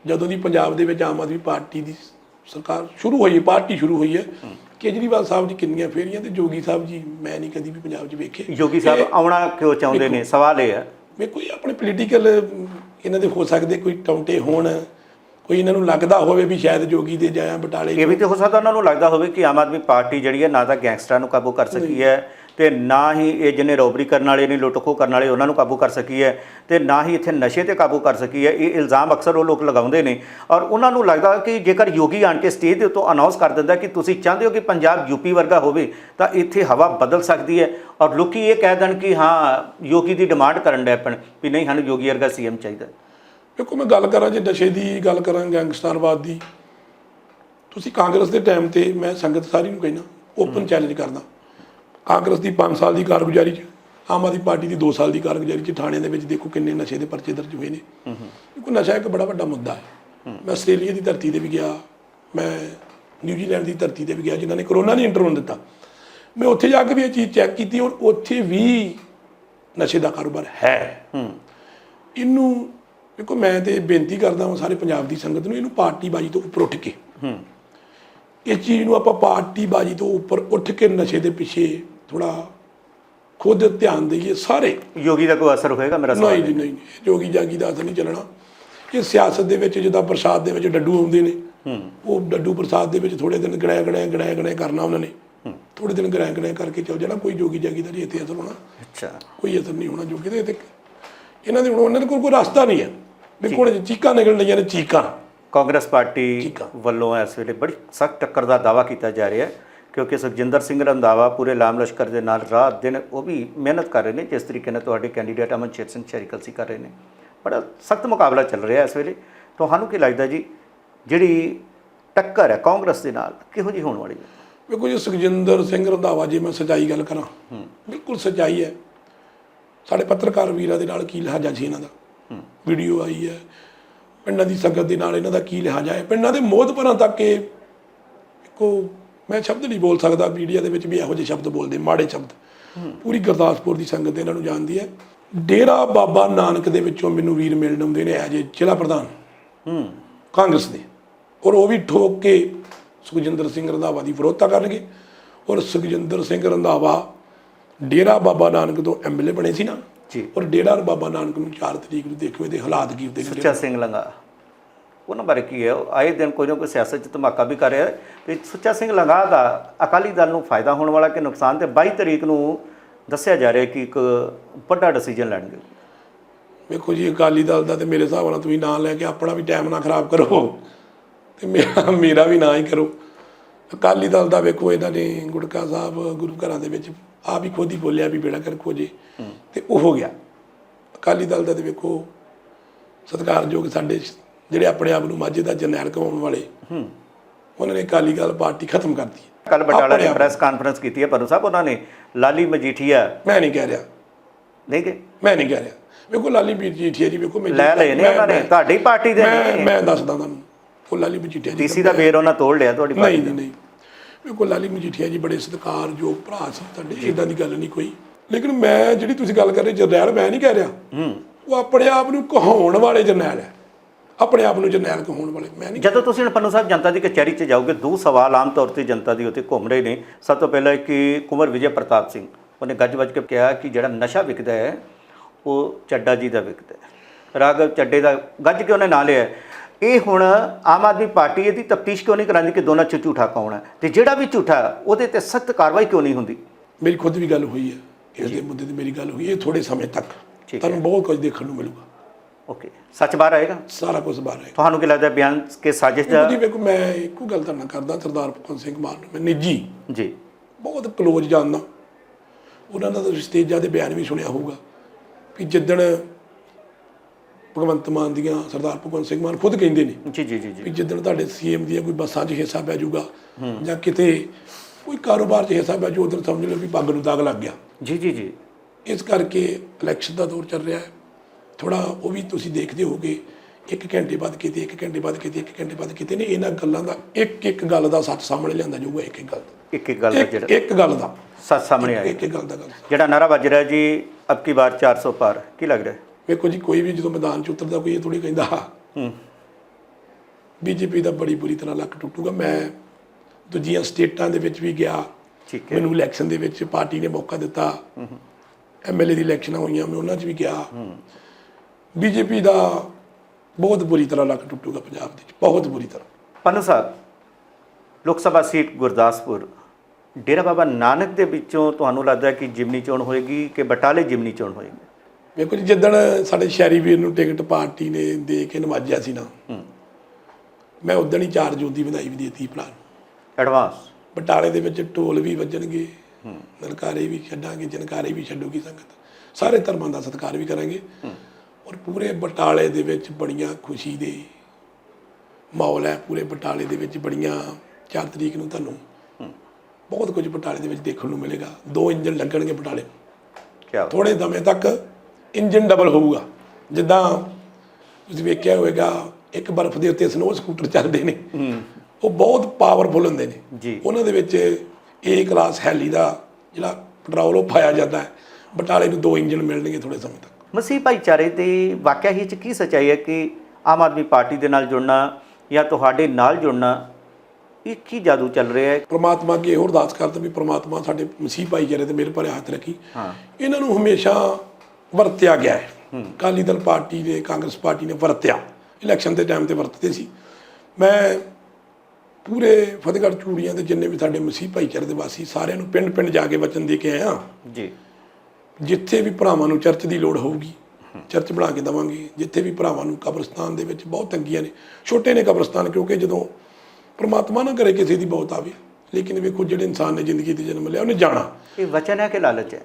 ਜਦੋਂ ਦੀ ਪੰਜਾਬ ਦੇ ਵਿੱਚ ਆਮ ਆਦਮੀ ਪਾਰਟੀ ਦੀ ਸਰਕਾਰ ਸ਼ੁਰੂ ਹੋਈ ਹੈ ਪਾਰਟੀ ਸ਼ੁਰੂ ਹੋਈ ਹੈ। ਕੇਜਰੀਵਾਲ ਸਾਹਿਬ ਦੀ ਕਿੰਨੀਆਂ ਫੇਰੀਆਂ ਤੇ ਜੋਗੀ ਸਾਹਿਬ ਜੀ ਮੈਂ ਨਹੀਂ ਕਦੀ ਵੀ ਪੰਜਾਬ 'ਚ ਵੇਖੇ। ਯੋਗੀ ਸਾਹਿਬ ਆਉਣਾ ਕਿਉਂ ਚਾਹੁੰਦੇ ਨੇ? ਸਵਾਲ ਇਹ ਹੈ। ਵੇਖੋ ਇਹ ਆਪਣੇ ਪੋਲੀਟੀਕਲ ਇਹਨਾਂ ਦੇ ਹੋ ਸਕਦੇ ਕੋਈ ਟੌਂਟੇ ਹੋਣ ਕੋਈ ਇਹਨਾਂ ਨੂੰ ਲੱਗਦਾ ਹੋਵੇ ਵੀ ਸ਼ਾਇਦ ਜੋਗੀ ਦੇ ਜਾਇਆ ਬਟਾਲੇ ਇਹ ਵੀ ਤੇ ਹੋ ਸਕਦਾ ਉਹਨਾਂ ਨੂੰ ਲੱਗਦਾ ਹੋਵੇ ਕਿ ਆਮ ਆਦਮੀ ਪਾਰਟੀ ਜਿਹੜੀ ਹੈ ਨਾ ਤਾਂ ਗੈਂਗਸਟਰਾਂ ਨੂੰ ਕਾਬੂ ਕਰ ਸਕੀ ਹੈ ਤੇ ਨਾ ਹੀ ਇਹ ਜਿਹਨੇ ਰੋਬਰੀ ਕਰਨ ਵਾਲੇ ਨੇ ਲੁੱਟ ਖੋਹ ਕਰਨ ਵਾਲੇ ਉਹਨਾਂ ਨੂੰ ਕਾਬੂ ਕਰ ਸਕੀ ਹੈ ਤੇ ਨਾ ਹੀ ਇੱਥੇ ਨਸ਼ੇ ਤੇ ਕਾਬੂ ਕਰ ਸਕੀ ਹੈ ਇਹ ਇਲਜ਼ਾਮ ਅਕਸਰ ਉਹ ਲੋਕ ਲਗਾਉਂਦੇ ਨੇ। ਔਰ ਉਹਨਾਂ ਨੂੰ ਲੱਗਦਾ ਕਿ ਜੇਕਰ ਯੋਗੀ ਆਣ ਕੇ ਸਟੇਜ ਦੇ ਉੱਤੋਂ ਅਨਾਉਂਸ ਕਰ ਦਿੰਦਾ ਕਿ ਤੁਸੀਂ ਚਾਹੁੰਦੇ ਹੋ ਕਿ ਪੰਜਾਬ ਯੂਪੀ ਵਰਗਾ ਹੋਵੇ ਤਾਂ ਇੱਥੇ ਹਵਾ ਬਦਲ ਸਕਦੀ ਹੈ। ਔਰ ਲੋਕੀ ਇਹ ਕਹਿ ਦੇਣ ਕਿ ਹਾਂ ਯੋਗੀ ਦੀ ਡਿਮਾਂਡ ਕਰਨ ਡੈ ਪੈਣ ਵੀ ਨਹੀਂ ਸਾਨੂੰ ਯੋਗੀ ਵਰਗਾ ਸੀਐਮ ਚਾਹੀਦਾ। ਵੇਖੋ ਮੈਂ ਗੱਲ ਕਰਾਂ ਜੇ ਨਸ਼ੇ ਦੀ ਗੱਲ ਕਰਾਂ ਗੈਂਗਸਟਰਵਾਦ ਦੀ। ਤੁਸੀਂ ਕਾਂਗਰਸ ਦੇ ਟਾਈਮ ਤੇ ਮੈਂ ਸੰਗਤ ਸਾਰੀ ਨੂੰ ਕਹਿਣਾ ਓਪਨ ਚੈਲੰਜ ਕਰਦਾ। ਕਾਂਗਰਸ ਦੀ 5 ਸਾਲ ਦੀ ਕਾਰਗੁਜ਼ਾਰੀ 'ਚ ਆਮ ਆਦਮੀ ਪਾਰਟੀ ਦੀ 2 ਸਾਲ ਦੀ ਕਾਰਗੁਜ਼ਾਰੀ 'ਚ ਥਾਣਿਆਂ ਦੇ ਵਿੱਚ ਦੇਖੋ ਕਿੰਨੇ ਨਸ਼ੇ ਦੇ ਪਰਚੇ ਦਰਜ ਹੋਏ ਨੇ। ਕਿਉਂਕਿ ਨਸ਼ਾ ਇੱਕ ਬੜਾ ਵੱਡਾ ਮੁੱਦਾ ਹੈ। ਮੈਂ ਆਸਟ੍ਰੇਲੀਆ ਦੀ ਧਰਤੀ ਤੇ ਵੀ ਗਿਆ ਮੈਂ ਨਿਊਜ਼ੀਲੈਂਡ ਦੀ ਧਰਤੀ ਤੇ ਵੀ ਗਿਆ ਜਿਨ੍ਹਾਂ ਨੇ ਕਰੋਨਾ ਨਹੀਂ ਇੰਟਰਵਨ ਦਿੱਤਾ। ਮੈਂ ਉੱਥੇ ਜਾ ਕੇ ਵੀ ਇਹ ਚੀਜ਼ ਚੈੱਕ ਕੀਤੀ ਔਰ ਉੱਥੇ ਵੀ ਨਸ਼ੇ ਦਾ ਕਾਰੋਬਾਰ ਹੈ। ਹੂੰ ਇਹਨੂੰ ਦੇਖੋ ਮੈਂ ਤੇ ਬੇਨਤੀ ਕਰਦਾ ਹਾਂ ਸਾਰੇ ਪੰਜਾਬ ਦੀ ਸੰਗਤ ਨੂੰ ਇਹਨੂੰ ਪਾਰਟੀ ਬਾਜੀ ਤੋਂ ਉੱਪਰ ਉੱਠ ਕੇ। ਹੂੰ। ਇਸ ਚੀਜ਼ ਨੂੰ ਆਪਾਂ ਪਾਰਟੀ ਬਾਜੀ ਤੋਂ ਉੱਪਰ ਉੱਠ ਕੇ ਨਸ਼ੇ ਦੇ ਪਿੱਛੇ ਥੋੜਾ ਖੁਦ ਧਿਆਨ ਦੇਈਏ ਸਾਰੇ। ਯੋਗੀ ਦਾ ਕੋਈ ਅਸਰ ਹੋਏਗਾ ਮੇਰਾ ਸਵਾਲ ਨਹੀਂ ਜੀ ਨਹੀਂ ਨਹੀਂ, ਜੋਗੀ ਦਾ ਅਸਰ ਨਹੀਂ ਚੱਲਣਾ। ਇਹ ਸਿਆਸਤ ਦੇ ਵਿੱਚ ਜਿੱਦਾਂ ਪ੍ਰਸਾਦ ਦੇ ਵਿੱਚ ਡੱਡੂ ਆਉਂਦੇ ਨੇ ਉਹ ਡੱਡੂ ਪ੍ਰਸਾਦ ਦੇ ਵਿੱਚ ਥੋੜੇ ਦਿਨ ਗੜਾਇਆ ਗੜਾਇਆ ਗੜਾਇਆ ਗੜਾਇਆ ਕਰਨਾ ਉਹਨਾਂ ਨੇ। ਥੋੜੇ ਦਿਨ ਗੜਾਇਆ ਗੜਾਇਆ ਕਰਕੇ ਚੱਲ ਜਾਣਾ ਕੋਈ ਜੋਗੀ ਜਾਗੀ ਦਾ ਨਹੀਂ ਇੱਥੇ ਅਸਰ ਹੋਣਾ। ਅੱਛਾ। ਕੋਈ ਅਸਰ ਨਹੀਂ ਹੋਣਾ ਜੋਗੀ ਦੇ ਤੇ ਇਹਨਾਂ ਦੇ ਹੁਣ ਉਹਨਾਂ ਦੇ ਕੋਲ ਕੋਈ ਰਸਤਾ ਨਹੀਂ ਹੈ। ਵੀ ਕੋਲ ਚੀਕਾਂ ਨਿਕਲ ਰਹੀਆਂ ਨੇ ਚੀਕਾਂ। ਕਾਂਗਰਸ ਪਾਰਟੀ। ਵੱਲੋਂ ਇਸ ਵੇਲੇ ਬੜੀ ਸਖਤ ਟੱਕਰ ਦਾ ਦਾਵਾ ਕੀਤਾ ਜਾ ਰਿਹਾ ਹੈ। ਕਿਉਂਕਿ ਸੁਖਜਿੰਦਰ ਸਿੰਘ ਰੰਧਾਵਾ ਪੂਰੇ ਲਾਮ ਲਸ਼ਕਰ ਦੇ ਨਾਲ ਰਾਤ ਦਿਨ ਉਹ ਵੀ ਮਿਹਨਤ ਕਰ ਰਹੇ ਨੇ ਜਿਸ ਤਰੀਕੇ ਨਾਲ ਤੁਹਾਡੇ ਕੈਂਡੀਡੇਟ ਅਮਨਸ਼ੇਰ ਸਿੰਘ ਸ਼ਰੀਕਲਸੀ ਕਰ ਰਹੇ ਨੇ। ਬੜਾ ਸਖਤ ਮੁਕਾਬਲਾ ਚੱਲ ਰਿਹਾ ਇਸ ਵੇਲੇ। ਤੁਹਾਨੂੰ ਕੀ ਲੱਗਦਾ ਜੀ ਜਿਹੜੀ ਟੱਕਰ ਹੈ ਕਾਂਗਰਸ ਦੇ ਨਾਲ ਕਿਹੋ ਜੀ ਹੋਣ ਵਾਲੀ ਹੈ? ਵੇਖੋ ਜੀ ਸੁਖਜਿੰਦਰ ਸਿੰਘ ਰੰਧਾਵਾ ਜੇ ਮੈਂ ਸੱਚਾਈ ਗੱਲ ਕਰਾਂ ਬਿਲਕੁਲ ਸੱਚਾਈ ਹੈ। ਸਾਡੇ ਪੱਤਰਕਾਰ ਵੀਰਾਂ ਦੇ ਨਾਲ ਕੀ ਲਿਹਾਜ਼ਾ ਸੀ ਇਹਨਾਂ ਦਾ? ਵੀਡੀਓ ਆਈ ਹੈ ਪਿੰਡਾਂ ਦੀ ਸੰਗਤ ਦੇ ਨਾਲ ਇਹਨਾਂ ਦਾ ਕੀ ਲਿਹਾਜ਼ਾ ਹੈ? ਪਿੰਡਾਂ ਦੇ ਮੋਹਤਪਰਾਂ ਤੱਕ ਇਹ ਇੱਕੋ ਮੈਂ ਸ਼ਬਦ ਨਹੀਂ ਬੋਲ ਸਕਦਾ ਮੀਡੀਆ ਦੇ ਵਿੱਚ ਵੀ ਇਹੋ ਜਿਹੇ ਸ਼ਬਦ ਬੋਲਦੇ ਮਾੜੇ ਸ਼ਬਦ। ਪੂਰੀ ਗੁਰਦਾਸਪੁਰ ਦੀ ਸੰਗਤ ਇਹਨਾਂ ਨੂੰ ਜਾਣਦੀ ਹੈ। ਡੇਰਾ ਬਾਬਾ ਨਾਨਕ ਦੇ ਵਿੱਚੋਂ ਮੈਨੂੰ ਵੀਰ ਮਿਲਣ ਆਉਂਦੇ ਨੇ ਐਜ ਜ਼ਿਲ੍ਹਾ ਪ੍ਰਧਾਨ। ਹੂੰ। ਕਾਂਗਰਸ ਦੇ। ਔਰ ਉਹ ਵੀ ਠੋਕ ਕੇ ਸੁਖਜਿੰਦਰ ਸਿੰਘ ਰੰਧਾਵਾ ਦੀ ਵਿਰੋਧਤਾ ਕਰਨਗੇ। ਔਰ ਸੁਖਜਿੰਦਰ ਸਿੰਘ ਰੰਧਾਵਾ ਡੇਰਾ ਬਾਬਾ ਨਾਨਕ ਤੋਂ ਐਮਐਲਏ ਬਣੇ ਸੀ ਨਾ। ਜੀ। ਔਰ ਡੇਰਾ ਬਾਬਾ ਨਾਨਕ ਨੂੰ 4 ਤਰੀਕ ਨੂੰ ਦੇਖਿਓ ਇਹਦੇ ਹਾਲਾਤ ਕੀ ਹੁੰਦੇ ਨੇ। ਸੁੱਚਾ ਸਿੰਘ ਲੰਗਾ। ਉਹਨਾਂ ਬਾਰੇ ਕੀ ਹੈ? ਆਏ ਦਿਨ ਕੋਈ ਨਾ ਕੋਈ ਸਿਆਸਤ 'ਚ ਧਮਾਕਾ ਵੀ ਕਰ ਰਿਹਾ ਤੇ ਸੁੱਚਾ ਸਿੰਘ ਲੰਗਾ ਦਾ ਅਕਾਲੀ ਦਲ ਨੂੰ ਫਾਇਦਾ ਹੋਣ ਵਾਲਾ ਕਿ ਨੁਕਸਾਨ ਤੇ 22 ਤਰੀਕ ਨੂੰ ਦੱਸਿਆ ਜਾ ਰਿਹਾ ਕਿ ਇੱਕ ਵੱਡਾ ਡਿਸੀਜਨ ਲੈਣਗੇ। ਵੇਖੋ ਜੀ ਅਕਾਲੀ ਦਲ ਦਾ ਤੇ ਮੇਰੇ ਹਿਸਾਬ ਨਾਲ ਤੁਸੀਂ ਨਾਂ ਲੈ ਕੇ ਆਪਣਾ ਵੀ ਟਾਈਮ ਨਾ ਖਰਾਬ ਕਰੋ ਤੇ ਮੇਰਾ ਮੇਰਾ ਵੀ ਨਾ ਹੀ ਕਰੋ। ਅਕਾਲੀ ਦਲ ਦਾ ਵੇਖੋ ਇਹਨਾਂ ਨੇ ਗੁਟਕਾ ਸਾਹਿਬ ਗੁਰੂ ਘਰਾਂ ਦੇ ਵਿੱਚ ਆਪ ਹੀ ਖੁਦ ਬੋਲਿਆ ਵੀ ਬੇੜਾ ਕਰ ਖੋਜੇ ਤੇ ਉਹ ਹੋ ਗਿਆ। ਅਕਾਲੀ ਦਲ ਦਾ ਤੇ ਵੇਖੋ ਸਤਿਕਾਰਯੋਗ ਸਾਡੇ ਜਿਹੜੇ ਆਪਣੇ ਆਪ ਨੂੰ ਮਾਝੇ ਦਾ ਜਰਨੈਲ ਕਹਾਉਣ ਵਾਲੇ ਹੂੰ। ਉਹਨਾਂ ਨੇ ਅਕਾਲੀ ਦਲ ਪਾਰਟੀ ਖਤਮ ਕਰਤੀ ਕੱਲ ਬਟਾਲਾ ਆਪ। ਪ੍ਰੈਸ ਕਾਨਫਰੰਸ ਕੀਤੀ ਹੈ ਪਰੂ ਸਾਹਿਬ ਉਹਨਾਂ ਨੇ ਲਾਲੀ ਮਜੀਠੀਆ। ਮੈਂ ਨਹੀਂ ਕਹਿ ਰਿਹਾ। ਨਹੀਂ ਕਿ? ਮੈਂ ਨਹੀਂ ਕਹਿ ਰਿਹਾ। ਵੇਖੋ ਲਾਲੀ ਵੀਰ ਜੀ ਵੇਖੋ ਮੈਂ ਲੈ ਲਏ ਨੇ ਉਹਨਾਂ ਨੇ ਤੁਹਾਡੀ ਪਾਰਟੀ ਦੇ ਮੈਂ ਮੈਂ ਦੱਸਦਾ ਤੁਹਾਨੂੰ ਉਹ ਲਾਲੀ ਮਜੀਠੀਆ ਜੀ ਡੀਸੀ ਦਾ ਬੇਰ ਉਹਨਾਂ ਤੋੜ ਲਿਆ ਤੁਹਾਡੀ ਪਾਰਟੀ ਨਹੀਂ ਨਹੀਂ ਕੋਈ ਲਾਲੀ ਮਜੀਠੀਆ ਜੀ ਬੜੇ ਸਤਿਕਾਰਯੋਗ ਭਰਾ ਸੀ ਤੁਹਾਡੇ ਇਦਾਂ ਦੀ ਗੱਲ ਨਹੀਂ ਕੋਈ। ਲੇਕਿਨ ਮੈਂ ਜਿਹੜੀ ਤੁਸੀਂ ਗੱਲ ਕਰ ਰਹੇ ਜਰਨੈਲ ਮੈਂ ਨਹੀਂ ਕਹਿ ਰਿਹਾ। ਹੂੰ। ਉਹ ਆਪਣੇ ਆਪ ਨੂੰ ਕਹਾਉਣ ਵਾਲੇ ਜਰਨੈਲ ਹੈ। ਆਪਣੇ ਆਪ ਨੂੰ ਜਰਨੈਲ ਕਹਾਉਣ ਵਾਲੇ। ਮੈਂ ਨਹੀਂ ਜਦੋਂ ਤੁਸੀਂ ਹੁਣ ਪੰਨੂ ਸਾਹਿਬ ਜਨਤਾ ਦੀ ਕਚਹਿਰੀ 'ਚ ਜਾਓਗੇ ਦੋ ਸਵਾਲ ਆਮ ਤੌਰ ਤੇ ਜਨਤਾ ਦੀ ਉੱਤੇ ਘੁੰਮ ਰਹੇ ਨੇ। ਸਭ ਤੋਂ ਪਹਿਲਾਂ ਕਿ ਕੁੰਵਰ ਵਿਜੇ ਪ੍ਰਤਾਪ ਸਿੰਘ ਉਹਨੇ ਗੱਜ-ਵੱਜ ਕੇ ਕਿਹਾ ਕਿ ਜਿਹੜਾ ਨਸ਼ਾ ਵਿਕਦਾ ਹੈ ਉਹ ਚੱਡਾ ਜੀ ਦਾ ਵਿਕਦਾ ਹੈ। ਰਾਘਵ ਚੱਡੇ ਦਾ ਗੱਜ ਕੇ ਉਹਨੇ ਨਾਂ ਲਿਆ। ਇਹ ਹੁਣ ਆਮ ਆਦਮੀ ਪਾਰਟੀ ਇਹਦੀ ਤਫਤੀਸ਼ ਕਿਉਂ ਨਹੀਂ ਕਰਾਂਦੀ ਕਿ ਦੋਨਾਂ 'ਚ ਝੂਠਾ ਕੌਣ ਹੈ? ਤੇ ਜਿਹੜਾ ਵੀ ਝੂਠਾ ਉਹਦੇ ਤੇ ਸਖਤ ਕਾਰਵਾਈ ਕਿਉਂ ਨਹੀਂ ਹੁੰਦੀ? ਮੇਰੀ ਖੁਦ ਵੀ ਗੱਲ ਹੋਈ ਹੈ। ਇਸ ਦੇ ਮੁੱਦੇ ਤੇ ਮੇਰੀ ਗੱਲ ਹੋਈ ਹੈ ਥੋੜੇ ਸਮੇਂ ਤੱਕ। ਤੁਹਾਨੂੰ ਬਹੁਤ ਕੁਝ ਦੇਖਣ ਨੂੰ ਮਿਲੂਗਾ। ਓਕੇ ਸੱਚ ਬਾਹਰ ਆਏਗਾ? ਸਾਰਾ ਕੁਝ ਬਾਹਰ ਆਏਗਾ। ਤੁਹਾਨੂੰ ਕੀ ਲੱਗਦਾ ਹੈ ਬਿਆਨ ਕੇ ਸਾਜ਼ਿਸ਼ ਦਾ ਜੀ ਵੇਖੋ ਮੈਂ ਇੱਕੋ ਗੱਲ ਤੁਹਾਡੇ ਨਾਲ ਕਰਦਾ ਸਰਦਾਰ ਭਗਵੰਤ ਸਿੰਘ ਮਾਨ ਨੂੰ। ਮੈਂ ਨਿੱਜੀ। ਜੀ। ਬਹੁਤ ਕਲੋਜ਼ ਜਾਣਦਾ। ਉਹਨਾਂ ਦਾ ਤਾਂ ਸਟੇਜਾਂ ਦੇ ਬਿਆਨ ਵੀ ਸੁਣਿਆ ਹੋਊਗਾ ਵੀ ਜਿੱਦਣ ਭਗਵੰਤ ਮਾਨ ਦੀਆਂ ਸਰਦਾਰ ਭਗਵੰਤ ਸਿੰਘ ਮਾਨ ਖੁਦ ਕਹਿੰਦੇ ਨੇ ਜੀ ਜੀ ਜੀ ਜੀ। ਵੀ ਜਿੱਦਣ ਤੁਹਾਡੇ ਸੀਐਮ ਦੀਆਂ ਕੋਈ ਬੱਸਾਂ 'ਚ ਹਿੱਸਾ ਪੈ ਜਾਊਗਾ ਜਾਂ ਕਿਤੇ ਕੋਈ ਕਾਰੋਬਾਰ 'ਚ ਹਿੱਸਾ ਪੈ ਜਾਊ ਉਦੋਂ ਸਮਝ ਲਓ ਵੀ ਪੱਗ ਨੂੰ ਦਾਗ ਲੱਗ ਗਿਆ। ਜੀ ਜੀ ਜੀ। ਇਸ ਕਰਕੇ ਇਲੈਕਸ਼ਨ ਦਾ ਦੌਰ ਚੱਲ ਰਿਹਾ ਹੈ। ਥੋੜਾ ਉਹ ਵੀ ਤੁਸੀਂ ਦੇਖਦੇ ਹੋਗੇ ਇੱਕ ਘੰਟੇ ਬਾਅਦ ਕਿਤੇ ਇੱਕ ਘੰਟੇ ਬਾਅਦ ਕਿਤੇ ਇੱਕ ਘੰਟੇ ਬਾਅਦ ਕਿਤੇ ਨੇ ਇਹਨਾਂ ਗੱਲਾਂ ਦਾ ਇੱਕ ਇੱਕ ਗੱਲ ਦਾ ਸੱਚ ਸਾਹਮਣੇ ਲਿਆਂਦਾ ਜਾਊਗਾ ਇੱਕ ਇੱਕ ਗੱਲ ਦਾ। ਇੱਕ ਇੱਕ ਗੱਲ ਦਾ ਜਿਹੜਾ ਇੱਕ ਗੱਲ ਦਾ। ਸੱਚ ਸਾਹਮਣੇ ਆਏਗਾ ਇੱਕ ਇੱਕ ਗੱਲ ਦਾ ਗੱਲ ਜਿਹੜਾ ਨਾਰਾ ਵੱਜ ਰਿਹਾ ਜੀ ਅਬ ਕੀ ਬਾਰ 400 ਪਾਰ ਕੀ ਲੱਗ ਰਿਹਾ? ਵੇਖੋ ਜੀ ਕੋਈ ਵੀ ਜਦੋਂ ਮੈਦਾਨ 'ਚ ਉਤਰਦਾ ਕੋਈ ਇਹ ਥੋੜੀ ਕਹਿੰਦਾ ਹੂੰ। ਬੀਜੇਪੀ ਦਾ ਬੜੀ ਬੁਰੀ ਤਰ੍ਹਾਂ ਲੱਕ ਟੁੱਟੂਗਾ। ਮੈਂ ਦੂਜੀਆਂ ਸਟੇਟਾਂ ਦੇ ਵਿੱਚ ਵੀ ਗਿਆ। ਠੀਕ ਹੈ। ਮੈਨੂੰ ਇਲੈਕਸ਼ਨ ਦੇ ਵਿੱਚ ਪਾਰਟੀ ਨੇ ਮੌਕਾ ਦਿੱਤਾ। ਐਮਐਲਏ ਦੀ ਇਲੈਕਸ਼ਨਾਂ ਹੋਈਆਂ ਮੈਂ ਉਹਨਾਂ 'ਚ ਵੀ ਗਿਆ। ਬੀਜੇਪੀ ਦਾ ਬਹੁਤ ਬੁਰੀ ਤਰ੍ਹਾਂ ਲੱਕ ਟੁੱਟੂਗਾ ਪੰਜਾਬ ਦੇ ਵਿੱਚ ਬਹੁਤ ਬੁਰੀ ਤਰ੍ਹਾਂ। ਪੰਨੂ ਸਾਹਿਬ ਲੋਕ ਸਭਾ ਸੀਟ ਗੁਰਦਾਸਪੁਰ। ਡੇਰਾ ਬਾਬਾ ਨਾਨਕ ਦੇ ਵਿੱਚੋਂ ਤੁਹਾਨੂੰ ਲੱਗਦਾ ਕਿ ਜਿਮਨੀ ਚੋਣ ਹੋਏਗੀ ਕਿ ਬਟਾਲੇ ਜਿਮਨੀ ਚੋਣ ਹੋਏਗੀ? ਵੇਖੋ ਜੀ ਜਿੱਦਣ ਸਾਡੇ ਸ਼ਹਿਰੀ ਵੀਰ ਨੂੰ ਟਿਕਟ ਪਾਰਟੀ ਨੇ ਦੇ ਕੇ ਨਵਾਜਿਆ ਸੀ ਨਾ ਮੈਂ ਉਦਣ ਹੀ ਚਾਰ ਜੋਤੀ ਵਧਾਈ ਵੀ ਦਿੱਤੀ ਭਰਾ ਨੂੰ ਐਡਵਾਂਸ। ਬਟਾਲੇ ਦੇ ਵਿੱਚ ਢੋਲ ਵੀ ਵੱਜਣਗੇ ਨਲਕਾਰੇ ਵੀ ਛੱਡਾਂਗੇ ਜਨਕਾਰੇ ਵੀ ਛੱਡੂਗੀ ਸੰਗਤ। ਸਾਰੇ ਧਰਮਾਂ ਦਾ ਸਤਿਕਾਰ ਵੀ ਕਰਾਂਗੇ। ਔਰ ਪੂਰੇ ਬਟਾਲੇ ਦੇ ਵਿੱਚ ਬੜੀਆਂ ਖੁਸ਼ੀ ਦੇ ਮਾਹੌਲ ਹੈ। ਪੂਰੇ ਬਟਾਲੇ ਦੇ ਵਿੱਚ ਬੜੀਆਂ 4 ਤਰੀਕ ਨੂੰ ਤੁਹਾਨੂੰ ਬਹੁਤ ਕੁਝ ਬਟਾਲੇ ਦੇ ਵਿੱਚ ਦੇਖਣ ਨੂੰ ਮਿਲੇਗਾ। ਦੋ ਇੰਜਨ ਲੱਗਣਗੇ ਬਟਾਲੇ। ਕੀ ਥੋੜੇ ਸਮੇਂ ਤੱਕ ਇੰਜਨ ਡਬਲ ਹੋਊਗਾ। ਜਿੱਦਾਂ ਤੁਸੀਂ ਵੇਖਿਆ ਹੋਵੇਗਾ ਇੱਕ ਬਰਫ਼ ਦੇ ਉੱਤੇ ਸਨੋ ਸਕੂਟਰ ਚੱਲਦੇ ਨੇ। ਉਹ ਬਹੁਤ ਪਾਵਰਫੁਲ ਹੁੰਦੇ ਨੇ। ਉਹਨਾਂ ਦੇ ਵਿੱਚ ਏ ਕਲਾਸ ਹੈਲੀ ਦਾ ਜਿਹੜਾ ਪੈਟਰੋਲ ਉਹ ਪਾਇਆ ਜਾਂਦਾ ਹੈ। ਬਟਾਲੇ ਨੂੰ ਦੋ ਇੰਜਨ ਮਿਲਣਗੇ ਥੋੜੇ ਸਮੇਂ ਤੱਕ। ਮਸੀਹ ਭਾਈਚਾਰੇ ਦੀ ਵਾਕਿਆ ਹੀ ਚ ਕੀ ਸੱਚਾਈ ਹੈ ਕਿ ਆਮ ਆਦਮੀ ਪਾਰਟੀ ਦੇ ਨਾਲ ਜੁੜਨਾ ਜਾਂ ਤੁਹਾਡੇ ਨਾਲ ਜੁੜਨਾ ਇਹ ਕੀ ਜਾਦੂ ਚੱਲ ਰਿਹਾ ਹੈ? ਪ੍ਰਮਾਤਮਾ ਅੱਗੇ ਹੋਰ ਅਰਦਾਸ ਕਰਦਾ ਵੀ ਪ੍ਰਮਾਤਮਾ ਸਾਡੇ ਮਸੀਹ ਭਾਈਚਾਰੇ ਤੇ ਮੇਰੇ ਭਰੇ ਹੱਥ ਰੱਖੀ। ਹਾਂ। ਇਹਨਾਂ ਨੂੰ ਹਮੇਸ਼ਾ ਵਰਤਿਆ ਗਿਆ ਹੈ। ਅਕਾਲੀ ਦਲ ਪਾਰਟੀ ਨੇ ਕਾਂਗਰਸ ਪਾਰਟੀ ਨੇ ਵਰਤਿਆ। ਇਲੈਕਸ਼ਨ ਦੇ ਟਾਈਮ ਤੇ ਵਰਤਦੇ ਸੀ। ਮੈਂ ਪੂਰੇ ਫਤਿਹਗੜ੍ਹ ਚੂੜੀਆਂ ਦੇ ਜਿੰਨੇ ਵੀ ਸਾਡੇ ਮਸੀਹ ਭਾਈਚਾਰੇ ਦੇ ਵਾਸੀ ਸਾਰਿਆਂ ਨੂੰ ਪਿੰਡ ਪਿੰਡ ਜਾ ਕੇ ਵਚਨ ਦੇ ਕੇ ਆਇਆ। ਜੀ। ਜਿੱਥੇ ਵੀ ਭਰਾਵਾਂ ਨੂੰ ਚਰਚ ਦੀ ਲੋੜ ਹੋਊਗੀ ਚਰਚ ਬਣਾ ਕੇ ਦਵਾਂਗੇ। ਜਿੱਥੇ ਵੀ ਭਰਾਵਾਂ ਨੂੰ ਕਬਰਸਤਾਨ ਦੇ ਵਿੱਚ ਬਹੁਤ ਤੰਗੀਆਂ ਨੇ ਛੋਟੇ ਨੇ ਕਬਰਸਤਾਨ ਕਿਉਂਕਿ ਜਦੋਂ ਪ੍ਰਮਾਤਮਾ ਨਾ ਕਰੇ ਕਿਸੇ ਦੀ ਬਹੁਤ ਆਵੇ ਲੇਕਿਨ ਵੇਖੋ ਜਿਹੜੇ ਇਨਸਾਨ ਨੇ ਜ਼ਿੰਦਗੀ ਤੇ ਜਨਮ ਲਿਆ ਉਹਨੇ ਜਾਣਾ। ਇਹ ਵਚਨ ਹੈ ਕਿ ਲਾਲਚ ਹੈ?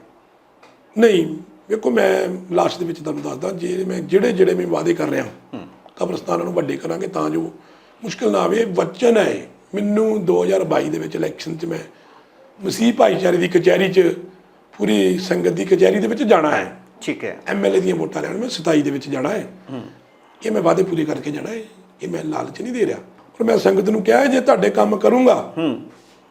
ਨਹੀਂ ਵੇਖੋ ਮੈਂ ਲਾਸਟ ਦੇ ਵਿੱਚ ਤੁਹਾਨੂੰ ਦੱਸਦਾ ਜੇ ਮੈਂ ਜਿਹੜੇ ਜਿਹੜੇ ਮੈਂ ਵਾਅਦੇ ਕਰ ਰਿਹਾ ਕਬਰਸਤਾਨਾਂ ਨੂੰ ਵੱਡੇ ਕਰਾਂਗੇ ਤਾਂ ਜੋ ਮੁਸ਼ਕਲ ਨਾ ਆਵੇ ਵਚਨ ਹੈ। ਮੈਨੂੰ 2022 ਦੇ ਵਿੱਚ ਇਲੈਕਸ਼ਨ 'ਚ ਮੈਂ ਮਸੀਹ ਭਾਈਚਾਰੇ ਦੀ ਕਚਹਿਰੀ 'ਚ ਪੂਰੀ ਸੰਗਤ ਦੀ ਕਚਹਿਰੀ ਦੇ ਵਿੱਚ ਜਾਣਾ ਹੈ। ਠੀਕ ਹੈ। ਐਮਐਲਏ ਦੀਆਂ ਵੋਟਾਂ ਲੈਣ ਮੈਂ 27 ਦੇ ਵਿੱਚ ਜਾਣਾ ਹੈ। ਇਹ ਮੈਂ ਵਾਅਦੇ ਪੂਰੇ ਕਰਕੇ ਜਾਣਾ ਹੈ। ਇਹ ਮੈਂ ਲਾਲਚ ਨਹੀਂ ਦੇ ਰਿਹਾ। ਪਰ ਮੈਂ ਸੰਗਤ ਨੂੰ ਕਿਹਾ ਜੇ ਤੁਹਾਡੇ ਕੰਮ ਕਰੂੰਗਾ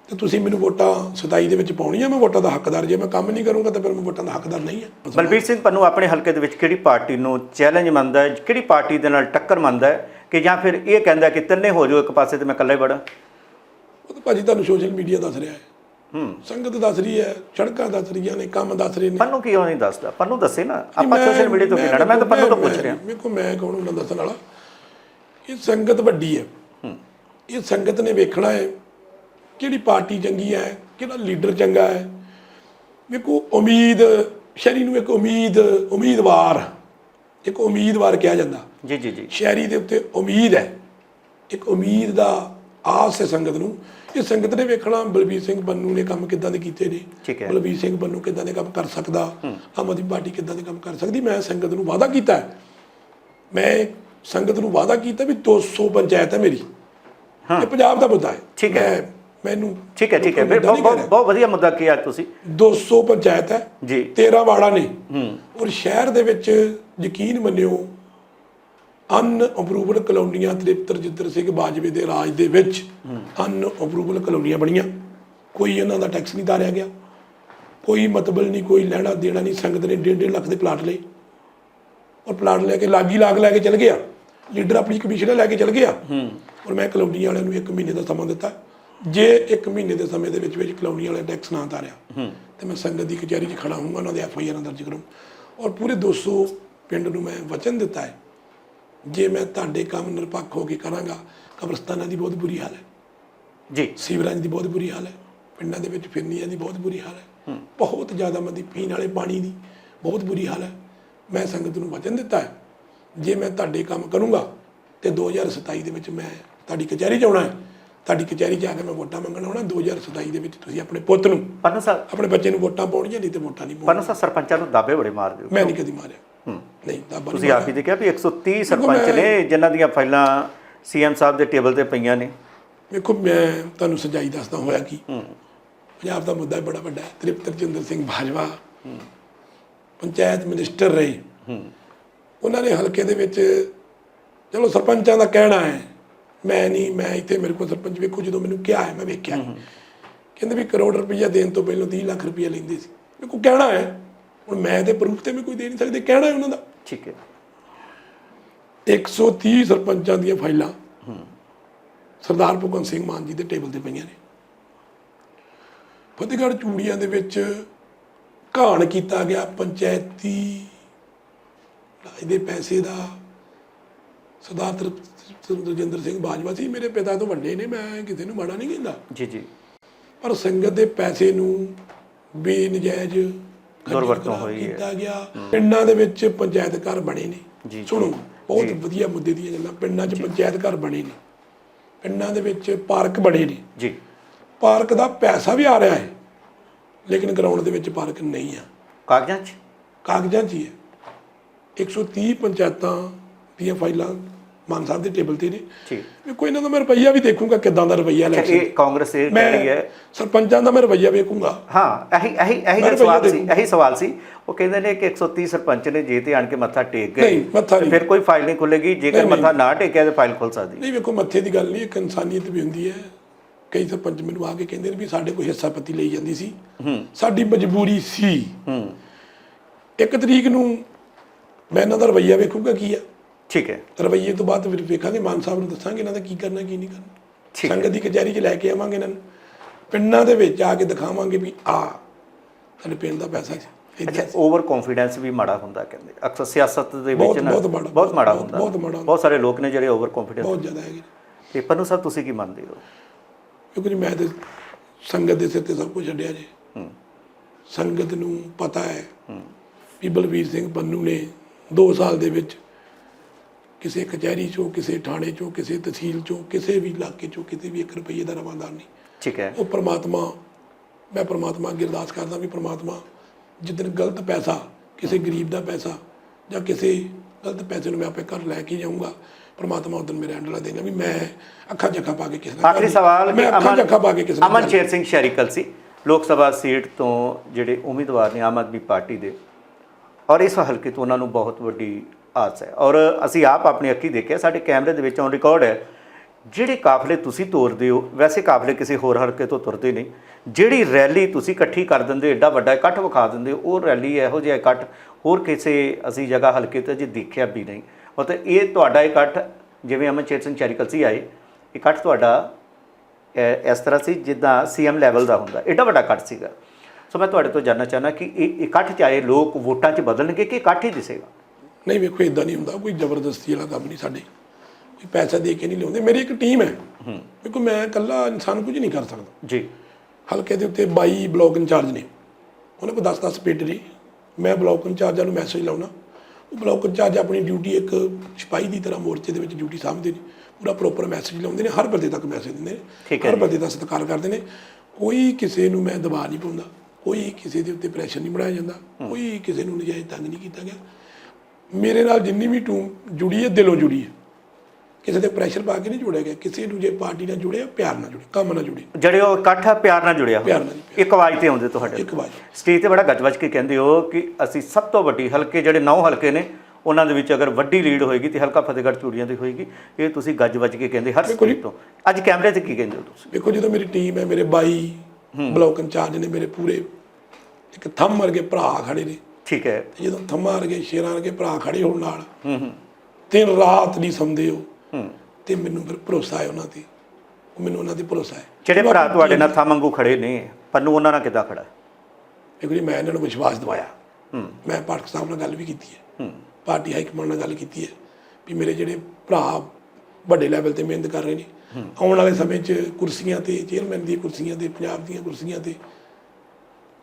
ਤੇ ਤੁਸੀਂ ਮੈਨੂੰ ਵੋਟਾਂ 27 ਦੇ ਵਿੱਚ ਪਾਉਣੀਆਂ ਮੈਂ ਵੋਟਾਂ ਦਾ ਹੱਕਦਾਰ। ਜੇ ਮੈਂ ਕੰਮ ਨਹੀਂ ਕਰੂੰਗਾ ਤਾਂ ਫਿਰ ਮੈਂ ਵੋਟਾਂ ਦਾ ਹੱਕਦਾਰ ਨਹੀਂ ਹਾਂ। ਬਲਬੀਰ ਸਿੰਘ ਪੰਨੂ ਆਪਣੇ ਹਲਕੇ ਦੇ ਵਿੱਚ ਕਿਹੜੀ ਪਾਰਟੀ ਨੂੰ ਚੈਲੰਜ ਮੰਨਦਾ ਹੈ? ਕਿਹੜੀ ਪਾਰਟੀ ਦੇ ਨਾਲ ਟੱਕਰ ਮੰਨਦਾ ਹੈ? ਕਿ ਜਾਂ ਫਿਰ ਇਹ ਕਹਿੰਦਾ ਕਿ ਤਿੰਨੇ ਹੋ ਜਾਓ ਇੱਕ ਪਾਸੇ ਤੇ ਮੈਂ ਇਕੱਲਾ ਹੀ ਬੜਾ ਉਹ ਤਾਂ ਭਾਜੀ ਤੁਹਾਨੂੰ ਸੋਸ਼ਲ ਮੀਡੀਆ ਦੱਸ ਰਿਹਾ ਹੂੰ। ਸੰਗਤ ਦੱਸ ਰਹੀ ਹੈ ਸੜਕਾਂ ਦੱਸ ਰਹੀਆਂ ਨੇ ਕੰਮ ਦੱਸ ਰਹੇ ਨੇ। ਪੰਨੂ ਕਿਉਂ ਨਹੀਂ ਦੱਸਦਾ ਪੰਨੂ ਦੱਸੇ ਨਾ। ਆਪਾਂ ਸੋਸ਼ਲ ਮੀਡੀਆ ਤੋਂ ਕੀ ਲੈਣਾ? ਮੈਂ ਤਾਂ ਪੰਨੂ ਤੋਂ ਪੁੱਛ ਰਿਹਾ। ਵੇਖੋ ਮੈਂ ਕੌਣ ਉਹਨਾਂ ਦੱਸਣ ਵਾਲਾ? ਇਹ ਸੰਗਤ ਵੱਡੀ ਹੈ। ਇਹ ਸੰਗਤ ਨੇ ਵੇਖਣਾ ਹੈ ਕਿਹੜੀ ਪਾਰਟੀ ਚੰਗੀ ਹੈ ਕਿਹੜਾ ਲੀਡਰ ਚੰਗਾ ਹੈ। ਵੇਖੋ ਉਮੀਦ ਸ਼ਹਿਰੀ ਨੂੰ ਇੱਕ ਉਮੀਦ ਉਮੀਦਵਾਰ ਇੱਕ ਉਮੀਦਵਾਰ ਕਿਹਾ ਜਾਂਦਾ। ਜੀ ਜੀ ਜੀ। ਸ਼ਹਿਰੀ ਦੇ ਉੱਤੇ ਉਮੀਦ ਹੈ। ਇੱਕ ਉਮੀਦ ਦਾ ਆਸ ਹੈ ਸੰਗਤ ਨੂੰ। ਇਹ ਸੰਗਤ ਨੇ ਵੇਖਣਾ ਬਲਬੀਰ ਸਿੰਘ ਬੰਨੂ ਨੇ ਕੰਮ ਕਿੱਦਾਂ ਦੇ ਕੀਤੇ ਨੇ। ਠੀਕ ਹੈ। ਬਲਬੀਰ ਸਿੰਘ ਬੰਨੂ ਕਿੱਦਾਂ ਦੇ ਕੰਮ ਕਰ ਸਕਦਾ? ਆਮ ਆਦਮੀ ਪਾਰਟੀ ਕਿੱਦਾਂ ਦੇ ਕੰਮ ਕਰ ਸਕਦੀ? ਮੈਂ ਸੰਗਤ ਨੂੰ ਵਾਅਦਾ ਕੀਤਾ ਹੈ। ਮੈਂ ਸੰਗਤ ਨੂੰ ਵਾਅਦਾ ਕੀਤਾ ਵੀ 200 ਪੰਚਾਇਤ ਹੈ ਮੇਰੀ। ਇਹ ਪੰਜਾਬ ਦਾ ਮੁੱਦਾ ਹੈ। ਠੀਕ ਹੈ। ਮੈਨੂੰ ਠੀਕ ਹੈ ਠੀਕ ਹੈ। ਬਹੁਤ ਬਹੁਤ ਵਧੀਆ ਮੁੱਦਾ ਕੀਤਾ ਤੁਸੀਂ। 200 ਪੰਚਾਇਤ ਹੈ। ਜੀ। 13 ਵਾੜਾ ਨੇ। ਹੂੰ। ਔਰ ਸ਼ਹਿਰ ਦੇ ਵਿੱਚ ਯਕੀਨ ਮੰਨਿਓ ਅਨ ਅਪਰੂਵਡ ਕਲੋਨੀਆਂ ਤ੍ਰਿਪਤ ਰਜਿੰਦਰ ਸਿੰਘ ਬਾਜਵੇ ਦੇ ਰਾਜ ਦੇ ਵਿੱਚ ਅਨ ਅਪਰੂਵਡ ਕਲੋਨੀਆਂ ਬਣੀਆਂ। ਕੋਈ ਇਹਨਾਂ ਦਾ ਟੈਕਸ ਨਹੀਂ ਤਾਰਿਆ ਗਿਆ। ਕੋਈ ਮਤਲਬ ਨਹੀਂ ਕੋਈ ਲੈਣਾ ਦੇਣਾ ਨਹੀਂ ਸੰਗਤ ਨੇ 1.5 ਲੱਖ ਦੇ ਪਲਾਟ ਲਏ। ਔਰ ਪਲਾਟ ਲੈ ਕੇ ਲਾਗੀ ਲਾਗ ਲੈ ਕੇ ਚਲ ਗਿਆ। ਲੀਡਰ ਆਪਣੀ ਕਮਿਸ਼ਨ ਲੈ ਕੇ ਚਲ ਗਿਆ। ਔਰ ਮੈਂ ਕਲੋਨੀ ਵਾਲਿਆਂ ਨੂੰ 1 ਮਹੀਨੇ ਦਾ ਸਮਾਂ ਦਿੱਤਾ। ਜੇ 1 ਮਹੀਨੇ ਦੇ ਸਮੇਂ ਦੇ ਵਿੱਚ ਵਿੱਚ ਕਲੋਨੀ ਵਾਲੇ ਟੈਕਸ ਨਾ ਤਾਰਿਆ ਤੇ ਮੈਂ ਸੰਗਤ ਦੀ ਕਚਹਿਰੀ 'ਚ ਖੜਾ ਹੋਊਂਗਾ ਉਹਨਾਂ ਦੇ ਐਫ ਆਈ ਆਰ ਦਰਜ ਕਰੂੰ ਔਰ ਪੂਰੇ 200 ਪਿੰਡ ਨੂੰ ਮੈਂ ਵਚਨ ਦਿੱਤਾ ਹੈ ਜੇ ਮੈਂ ਤੁਹਾਡੇ ਕੰਮ ਨਿਰਪੱਖ ਹੋ ਕੇ ਕਰਾਂਗਾ ਕਬਰਸਤਾਨਾਂ ਦੀ ਬਹੁਤ ਬੁਰੀ ਹਾਲ ਹੈ। ਜੀ। ਸੀਵਰਾਂ ਦੀ ਬਹੁਤ ਬੁਰੀ ਹਾਲ ਹੈ। ਪਿੰਡਾਂ ਦੇ ਵਿੱਚ ਫਿਰਨੀਆਂ ਦੀ ਬਹੁਤ ਬੁਰੀ ਹਾਲ ਹੈ। ਬਹੁਤ ਜ਼ਿਆਦਾ ਮੰਦੀ ਪੀਣ ਵਾਲੇ ਪਾਣੀ ਦੀ ਬਹੁਤ ਬੁਰੀ ਹਾਲ ਹੈ। ਮੈਂ ਸੰਗਤ ਨੂੰ ਵਚਨ ਦਿੱਤਾ ਹੈ ਜੇ ਮੈਂ ਤੁਹਾਡੇ ਕੰਮ ਕਰੂੰਗਾ ਤੇ 2027 ਦੇ ਵਿੱਚ ਮੈਂ ਤੁਹਾਡੀ ਕਚਹਿਰੀ 'ਚ ਆਉਣਾ ਹੈ। ਤੁਹਾਡੀ ਕਚਹਿਰੀ 'ਚ ਆ ਕੇ ਮੈਂ ਵੋਟਾਂ ਮੰਗਣ ਆਉਣਾ 2027 ਦੇ ਵਿੱਚ ਤੁਸੀਂ ਆਪਣੇ ਪੁੱਤ ਨੂੰ ਪੰਨੂ ਸਾਹਿਬ। ਆਪਣੇ ਬੱਚੇ ਨੂੰ ਵੋਟਾਂ ਪਾਉਣੀਆਂ ਨਹੀਂ ਤੇ ਵੋਟਾਂ ਨਹੀਂ ਪਾਉਣੀਆਂ। ਪੰਨੂ ਸਾਹਿਬ ਸਰਪੰਚਾਂ ਨੂੰ ਦਾਬੇ ਬੜੇ ਮਾਰਦੇ ਹੋ ਮੈਂ ਨਹੀਂ ਕਦੀ ਮਾਰਿਆ। ਨਹੀਂ ਤਾਂ ਤੁਸੀਂ ਆਪ ਹੀ ਦੇਖਿਆ ਵੀ 130 ਸਰਪੰਚ ਨੇ ਜਿਨ੍ਹਾਂ ਦੀਆਂ ਫਾਈਲਾਂ ਸੀਐਮ ਸਾਹਿਬ ਦੇ ਟੇਬਲ ਤੇ ਪਈਆਂ ਨੇ। ਵੇਖੋ ਮੈਂ ਤੁਹਾਨੂੰ ਸੱਚਾਈ ਦੱਸਦਾ ਹੋਇਆ ਕਿ ਪੰਜਾਬ ਦਾ ਮੁੱਦਾ ਬੜਾ ਵੱਡਾ ਹੈ। ਤ੍ਰਿਪਤ ਰਜਿੰਦਰ ਸਿੰਘ ਬਾਜਵਾ ਪੰਚਾਇਤ ਮਿਨਿਸਟਰ ਰਹੇ। ਉਹਨਾਂ ਨੇ ਹਲਕੇ ਦੇ ਵਿੱਚ ਚਲੋ ਸਰਪੰਚਾਂ ਦਾ ਕਹਿਣਾ ਹੈ ਮੈਂ ਨਹੀਂ ਮੈਂ ਇੱਥੇ ਮੇਰੇ ਕੋਲ ਸਰਪੰਚ ਵੇਖੋ ਜਦੋਂ ਮੈਨੂੰ ਕਿਹਾ ਹੈ ਮੈਂ ਵੇਖਿਆ। ਕਹਿੰਦੇ ਵੀ ਕਰੋੜ ਰੁਪਈਆ ਦੇਣ ਤੋਂ ਪਹਿਲਾਂ 30 ਲੱਖ ਰੁਪਈਆ ਲੈਂਦੇ ਸੀ। ਵੇਖੋ ਕਹਿਣਾ ਹੈ ਹੁਣ ਮੈਂ ਤੇ ਪ੍ਰੂਫ ਤੇ ਮੈਂ ਕੋਈ ਦੇ ਨਹੀਂ ਸਕਦੇ ਕਹਿਣਾ ਹੈ ਉਹਨਾਂ ਦਾ। ਠੀਕ ਹੈ। 130 ਸਰਪੰਚਾਂ ਦੀਆਂ ਫਾਈਲਾਂ ਸਰਦਾਰ ਭਗਵੰਤ ਸਿੰਘ ਮਾਨ ਜੀ ਦੇ ਟੇਬਲ ਤੇ ਪਈਆਂ ਨੇ। ਫਤਿਹਗੜ੍ਹ ਚੂੜੀਆਂ ਦੇ ਵਿੱਚ ਘਾਣ ਕੀਤਾ ਗਿਆ ਪੰਚਾਇਤੀ ਰਾਜ ਦੇ ਪੈਸੇ ਦਾ। ਸਰਦਾਰ ਤ੍ਰਿਪ- ਰਜਿੰਦਰ ਸਿੰਘ ਬਾਜਵਾ ਸੀ ਮੇਰੇ ਪਿਤਾ ਤੋਂ ਵੱਡੇ ਨੇ ਮੈਂ ਕਿਸੇ ਨੂੰ ਮਾੜਾ ਨਹੀਂ ਕਹਿੰਦਾ। ਜੀ ਜੀ। ਪਰ ਸੰਗਤ ਦੇ ਪੈਸੇ ਨੂੰ ਬੇਨਜਾਇਜ਼ ਦੁਰਵਰਤੋਂ ਹੋਈ ਹੈ। ਕੀਤਾ ਗਿਆ। ਪਿੰਡਾਂ ਦੇ ਵਿੱਚ ਪੰਚਾਇਤ ਘਰ ਬਣੇ ਜੀ, ਨੇ। ਸੁਣੋ ਬਹੁਤ ਵਧੀਆ ਮੁੱਦੇ ਦੀਆਂ ਗੱਲਾਂ। ਪਿੰਡਾਂ 'ਚ ਪੰਚਾਇਤ ਘਰ ਬਣੇ ਨੇ। ਪਿੰਡਾਂ ਦੇ ਵਿੱਚ ਪਾਰਕ ਬਣੇ ਨੇ। ਜੀ। ਪਾਰਕ ਦਾ ਪੈਸਾ ਵੀ ਆ ਰਿਹਾ ਹੈ ਲੇਕਿਨ ਗਰਾਊਂਡ ਦੇ ਵਿੱਚ ਪਾਰਕ ਨਹੀਂ ਆ। ਕਾਗਜ਼ਾਂ 'ਚ? ਕਾਗਜ਼ਾਂ 'ਚ ਹੀ ਹੈ। 130 ਪੰਚਾਇਤਾਂ ਦੀਆਂ ਫਾਈਲਾਂ ਮਾਨ ਸਾਹਿਬ ਦੇ ਟੇਬਲ ਤੇ ਨੇ। ਵੀ ਕੋਈ ਨਾ ਤਾਂ ਮੈਂ ਰੁਪਈਆ ਵੀ ਦੇਖੂੰਗਾ ਕਿਦਾਂ ਦਾ ਰੁਪਈਆ ਲੈ ਇਹ ਕਾਂਗਰਸ ਇਹ ਕਹਿ ਰਹੀ ਹੈ। ਸਰਪੰਚਾਂ ਦਾ ਮੈਂ ਰੁਪਈਆ ਵੇਖੂੰਗਾ। ਹਾਂ ਇਹੀ ਇਹੀ ਇਹੀ ਸਵਾਲ ਸੀ ਇਹੀ ਸਵਾਲ ਸੀ। ਉਹ ਕਹਿੰਦੇ ਨੇ ਕਿ 130 ਸਰਪੰਚ ਨੇ ਜੇ ਤੇ ਆਣ ਕੇ ਮੱਥਾ ਟੇਕ ਗਏ ਨਹੀਂ, ਮੱਥਾ ਤੇ ਨਹੀਂ। ਫਿਰ ਕੋਈ ਫਾਈਲ ਨਹੀਂ ਖੁੱਲੇਗੀ। ਜੇਕਰ। ਮੱਥਾ ਨਾ ਟੇਕਿਆ ਤੇ ਫਾਈਲ ਖੁੱਲ ਸਕਦੀ। ਨਹੀਂ ਵੇਖੋ ਮੱਥੇ ਦੀ ਗੱਲ ਨਹੀਂ ਇੱਕ ਇਨਸਾਨੀਅਤ ਵੀ ਹੁੰਦੀ ਹੈ। ਕਈ ਸਰਪੰਚ ਮੈਨੂੰ ਆ ਕੇ ਕਹਿੰਦੇ ਨੇ ਵੀ ਸਾਡੇ ਕੋਈ ਹਿੱਸਾ ਪੱਤੀ ਲਈ ਜਾਂਦੀ ਸੀ। ਸਾਡੀ ਮਜਬੂਰੀ ਸੀ। ਹੂੰ। ਇੱਕ ਤਰੀਕ ਨੂੰ ਮੈਂ ਇਹਨਾਂ ਦਾ ਰਵਈਆ ਵੇਖੂਗਾ ਕੀ ਆ। ਠੀਕ ਹੈ। ਰਵਈਏ ਤੋਂ ਬਾਅਦ ਫਿਰ ਵੇਖਾਂਗੇ ਮਾਨ ਸਾਹਿਬ ਨੂੰ ਦੱਸਾਂਗੇ ਇਹਨਾਂ ਦਾ ਕੀ ਕਰਨਾ ਕੀ ਨਹੀਂ ਕਰਨਾ। ਸੰਗਤ ਦੀ ਕਚਹਿਰੀ 'ਚ ਲੈ ਕੇ ਆਵਾਂਗੇ ਇਹਨਾਂ ਨੂੰ। ਪਿੰਡਾਂ ਦੇ ਵਿੱਚ ਆ ਕੇ ਦਿਖਾਵਾਂਗੇ ਵੀ ਆ ਸਾਡੇ ਪਿੰਡ ਦਾ ਪੈਸਾ ਸੀ। ਅੱਛਾ ਓਵਰ ਕੌਨਫੀਡੈਂਸ ਵੀ ਮਾੜਾ ਹੁੰਦਾ ਕਹਿੰਦੇ। ਅਕਸਰ ਸਿਆਸਤ ਦੇ ਵਿੱਚ ਨਾ ਬਹੁਤ ਮਾੜਾ, ਬਹੁਤ ਮਾੜਾ ਬਹੁਤ- ਹੁੰਦਾ। ਬਹੁਤ ਮਾੜਾ ਹੁੰਦਾ। ਬਹੁਤ ਸਾਰੇ ਲੋਕ ਨੇ ਜਿਹੜੇ ਓਵਰ ਕੌਨਫੀਡੈਂਸ ਬਹੁਤ ਜ਼ਿਆਦਾ ਹੈਗੇ ਤੇ ਪੰਨੂ ਸਾਹਿਬ ਤੁਸੀਂ ਕੀ ਮੰਨਦੇ ਹੋ? ਕਿਉਂਕਿ ਮੈਂ ਤੇ ਸੰਗਤ ਦੇ ਸਿਰ ਤੇ ਸਭ ਕੁਝ ਛੱਡਿਆ ਜੀ। ਹੂੰ। ਸੰਗਤ ਨੂੰ ਪਤਾ ਹੈ ਵੀ ਬਲਵੀਰ ਸਿੰਘ ਪੰਨੂ ਨੇ 2 ਸਾਲ ਦੇ ਵਿੱਚ ਕਿਸੇ ਕਚਹਿਰੀ ਚੋਂ ਕਿਸੇ ਥਾਣੇ ਚੋਂ ਕਿਸੇ ਤਹਿਸੀਲ ਚੋਂ ਕਿਸੇ ਵੀ ਇਲਾਕੇ ਚੋਂ ਕਿਤੇ ਵੀ 1 ਰੁਪਈਏ ਦਾ ਰਵਾਦਾਰ ਨਹੀਂ। ਠੀਕ ਹੈ। ਉਹ ਪ੍ਰਮਾਤਮਾ ਮੈਂ ਪ੍ਰਮਾਤਮਾ ਅੱਗੇ ਅਰਦਾਸ ਕਰਦਾ ਵੀ ਪ੍ਰਮਾਤਮਾ ਜਿੱਦਨ ਗਲਤ ਪੈਸਾ ਕਿਸੇ ਗਰੀਬ ਦਾ ਪੈਸਾ ਜਾਂ ਕਿਸੇ ਗਲਤ ਪੈਸੇ ਨੂੰ ਮੈਂ ਆਪੇ ਘਰ ਲੈ ਕੇ ਜਾਊਂਗਾ ਪ੍ਰਮਾਤਮਾ ਉਦੋਂ ਮੇਰੇ ਅੰਡਲਾ ਦੇਗਾ ਵੀ ਮੈਂ ਅੱਖਾਂ ਜੱਖਾਂ ਪਾ ਕੇ ਕਿਸੇ ਨਾਲ ਆਖਰੀ ਸਵਾਲ ਮੈਂ ਕਿ ਅੱਖਾਂ ਜੱਖਾਂ ਪਾ ਕੇ ਕਿਸੇ ਨਾਲ ਅਮਨ ਸ਼ੇਰ ਸਿੰਘ ਸ਼ੈਰੀਕਲ ਸੀ ਲੋਕ ਸਭਾ ਸੀਟ ਤੋਂ ਜਿਹੜੇ ਉਮੀਦਵਾਰ ਨੇ ਆਮ ਆਦਮੀ ਪਾਰਟੀ ਦੇ ਔਰ ਇਸ ਹਲਕੇ ਤੋਂ ਉਹਨਾਂ ਨੂੰ ਬਹੁਤ ਵੱਡੀ ਆਸ ਹੈ। ਔਰ ਅਸੀਂ ਆਪ ਆਪਣੀ ਅੱਖੀ ਦੇਖਿਆ ਸਾਡੇ ਕੈਮਰੇ ਦੇ ਵਿੱਚ ਔਨ ਰਿਕਾਰਡ ਹੈ। ਜਿਹੜੇ ਕਾਫਲੇ ਤੁਸੀਂ ਤੋਰਦੇ ਹੋ ਵੈਸੇ ਕਾਫਲੇ ਕਿਸੇ ਹੋਰ ਹਲਕੇ ਤੋਂ ਤੁਰਦੇ ਨਹੀਂ। ਜਿਹੜੀ ਰੈਲੀ ਤੁਸੀਂ ਇਕੱਠੀ ਕਰ ਦਿੰਦੇ ਹੋ, ਐਡਾ ਵੱਡਾ ਇਕੱਠ ਵਿਖਾ ਦਿੰਦੇ ਹੋ, ਉਹ ਰੈਲੀ ਇਹੋ ਜਿਹਾ ਇਕੱਠ ਹੋਰ ਕਿਸੇ ਅਸੀਂ ਜਗ੍ਹਾ ਹਲਕੇ ਤੇ ਜੇ ਦੇਖਿਆ ਵੀ ਨਹੀਂ। ਮਤਲਬ ਇਹ ਤੁਹਾਡਾ ਇਕੱਠ ਜਿਵੇਂ ਅਮਨ ਸ਼ੇਰ ਸਿੰਘ ਸ਼ੈਰੀਕਲ ਸੀ ਆਏ ਇਕੱਠ ਤੁਹਾਡਾ ਇਸ ਤਰ੍ਹਾਂ ਸੀ ਜਿੱਦਾਂ ਸੀਐਮ ਲੈਵਲ ਦਾ ਹੁੰਦਾ। ਐਡਾ ਵੱਡਾ ਇਕੱਠ ਸੀਗਾ। ਸੋ ਮੈਂ ਤੁਹਾਡੇ ਤੋਂ ਜਾਨਣਾ ਚਾਹਨਾ ਕਿ ਇਹ ਇਕੱਠ ਚਾਹੇ ਲੋਕ ਵੋਟਾਂ 'ਚ ਬਦਲਣਗੇ ਕਿ ਇਕੱਠ ਹੀ ਦਿਸੇਗਾ ਨਹੀਂ ਵੇਖੋ ਇਦਾਂ ਨਹੀਂ ਹੁੰਦਾ ਕੋਈ ਜ਼ਬਰਦਸਤੀ ਵਾਲਾ ਕੰਮ ਨਹੀਂ ਸਾਡੇ। ਕੋਈ ਪੈਸਾ ਦੇ ਕੇ ਨਹੀਂ ਲਿਆਉਂਦੇ। ਮੇਰੀ ਇੱਕ ਟੀਮ ਹੈ। ਵੇਖੋ ਮੈਂ ਇਕੱਲਾ ਇਨਸਾਨ ਕੁਝ ਨਹੀਂ ਕਰ ਸਕਦਾ। ਜੀ। ਹਲਕੇ ਦੇ ਉੱਤੇ 22 ਬਲਾਕ ਇੰਚਾਰਜ ਨੇ। ਉਹਨਾਂ ਕੋਲ 10-10 ਪਿੰਡ ਨੇ। ਮੈਂ ਬਲਾਕ ਇੰਚਾਰਜਾਂ ਨੂੰ ਮੈਸੇਜ ਲਾਉਣਾ। ਉਹ ਬਲਾਕ ਇੰਚਾਰਜ ਆਪਣੀ ਡਿਊਟੀ ਇੱਕ ਸਿਪਾਹੀ ਦੀ ਤਰ੍ਹਾਂ ਮੋਰਚੇ ਦੇ ਵਿੱਚ ਡਿਊਟੀ ਸਾਂਭਦੇ ਨੇ। ਪੂਰਾ ਪ੍ਰੋਪਰ ਮੈਸੇਜ ਲਾਉਂਦੇ ਨੇ। ਹਰ ਬੰਦੇ ਤੱਕ ਮੈਸੇਜ ਦਿੰਦੇ ਨੇ। ਹਰ ਬੰਦੇ ਦਾ ਸਤਿਕਾਰ ਕਰਦੇ ਨੇ। ਕੋਈ ਕਿਸੇ ਨੂੰ ਮੈਂ ਦਬਾਅ ਨਹੀਂ ਪਾਉਂਦਾ। ਕੋਈ ਕਿਸੇ ਦੇ ਉੱਤੇ ਪ੍ਰੈਸ਼ਰ ਨਹੀਂ ਬਣਾਇਆ ਜਾਂਦਾ। ਕੋਈ ਕਿਸੇ ਨੂੰ ਨਜਾਇਜ਼ ਤੰਗ ਨਹੀਂ ਕੀਤਾ ਗਿਆ। ਮੇਰੇ ਨਾਲ ਜਿੰਨੀ ਵੀ ਟੀਮ ਜੁੜੀ ਹੈ ਦਿਲੋਂ ਜੁੜੀ ਹੈ। ਕਿਸੇ ਦੇ ਪ੍ਰੈਸ਼ਰ ਪਾ ਕੇ ਨਹੀਂ ਜੁੜਿਆ ਗਿਆ। ਕਿਸੇ ਨੂੰ ਜੇ ਪਾਰਟੀ ਨਾਲ ਜੁੜਿਆ ਪਿਆਰ ਨਾਲ ਜੁੜੇ ਕੰਮ ਨਾਲ ਜੁੜੇ ਜਿਹੜੇ ਉਹ ਇਕੱਠ ਆ ਪਿਆਰ ਨਾਲ ਜੁੜਿਆ ਪਿਆਰ ਹੋਇਆ ਨਾਲ ਇੱਕ ਆਵਾਜ਼ ਤੇ ਆਉਂਦੇ ਤੁਹਾਡੇ ਇੱਕ ਵਾਰ ਸਟੇਜ ਤੇ ਬੜਾ ਗੱਜ-ਵੱਜ ਕੇ ਕਹਿੰਦੇ ਹੋ ਕਿ ਅਸੀਂ ਸਭ ਤੋਂ ਵੱਡੀ ਹਲਕੇ ਜਿਹੜੇ ਨੌ ਹਲਕੇ ਨੇ ਉਹਨਾਂ ਦੇ ਵਿੱਚ ਅਗਰ ਵੱਡੀ ਲੀਡ ਹੋਏਗੀ ਤੇ ਹਲਕਾ ਫਤਿਹਗੜ੍ਹ ਚੂੜੀਆਂ ਦੀ ਹੋਏਗੀ। ਇਹ ਤੁਸੀਂ ਗੱਜ-ਵੱਜ ਕੇ ਕਹਿੰਦੇ ਹਰ ਬਿਲਕੁਲ ਜੀ। ਸਟੇਜ ਤੋਂ। ਅੱਜ ਕੈਮਰੇ ਤੇ ਕੀ ਕਹਿੰਦੇ ਹੋ ਤੁਸੀਂ? ਵੇਖੋ ਜਦੋਂ ਮੇਰੀ ਟੀਮ ਹੈ ਮੇਰੇ ਬਾਈ ਬਲਾਕ ਇੰਚਾਰਜ ਨੇ ਮੇਰੇ ਪੂਰੇ ਇੱਕ ਥੰਮ ਵਰਗੇ ਭਰਾ ਖੜੇ ਨੇ। ਠੀਕ ਹੈ। ਜਦੋਂ ਥੰਮਾਂ ਵਰਗੇ ਸ਼ੇਰਾਂ ਵਰਗੇ ਭਰਾ ਖੜੇ ਹੋਣ ਨਾਲ ਹੂੰ ਹੂੰ ਦਿਨ ਰਾਤ ਨਹੀਂ ਸੌਂਦੇ ਹੋ ਹੂੰ। ਤੇ ਮੈਨੂੰ ਫਿਰ ਭਰੋਸਾ ਹੈ ਉਹਨਾਂ ਤੇ। ਉਹ ਮੈਨੂੰ ਉਹਨਾਂ ਤੇ ਭਰੋਸਾ ਹੈ। ਜਿਹੜੇ ਭਰਾ ਤੁਹਾਡੇ ਨਾਲ ਥਾਮੰਗੂ ਖੜੇ ਨੇ ਪੰਨੂ ਉਹਨਾਂ ਨਾਲ ਕਿੱਦਾਂ ਖੜਾ? ਵੇਖੋ ਜੀ ਮੈਂ ਇਹਨਾਂ ਨੂੰ ਵਿਸ਼ਵਾਸ ਦਿਵਾਇਆ। ਹੂੰ। ਮੈਂ ਪਾਠਕ ਸਾਹਿਬ ਨਾਲ ਗੱਲ ਵੀ ਕੀਤੀ ਹੈ। ਹੂੰ। ਪਾਰਟੀ ਹਾਈ ਕਮਾਂਡ ਨਾਲ ਗੱਲ ਕੀਤੀ ਹੈ ਵੀ ਮੇਰੇ ਜਿਹੜੇ ਭਰਾ ਵੱਡੇ ਲੈਵਲ ਤੇ ਮਿਹਨਤ ਕਰ ਰਹੇ ਨੇ ਆਉਣ ਵਾਲੇ ਸਮੇਂ 'ਚ ਕੁਰਸੀਆਂ ਤੇ ਚੇਅਰਮੈਨ ਦੀਆਂ ਕੁਰਸੀਆਂ ਤੇ ਪੰਜਾਬ ਦੀਆਂ ਕੁਰਸੀਆਂ ਤੇ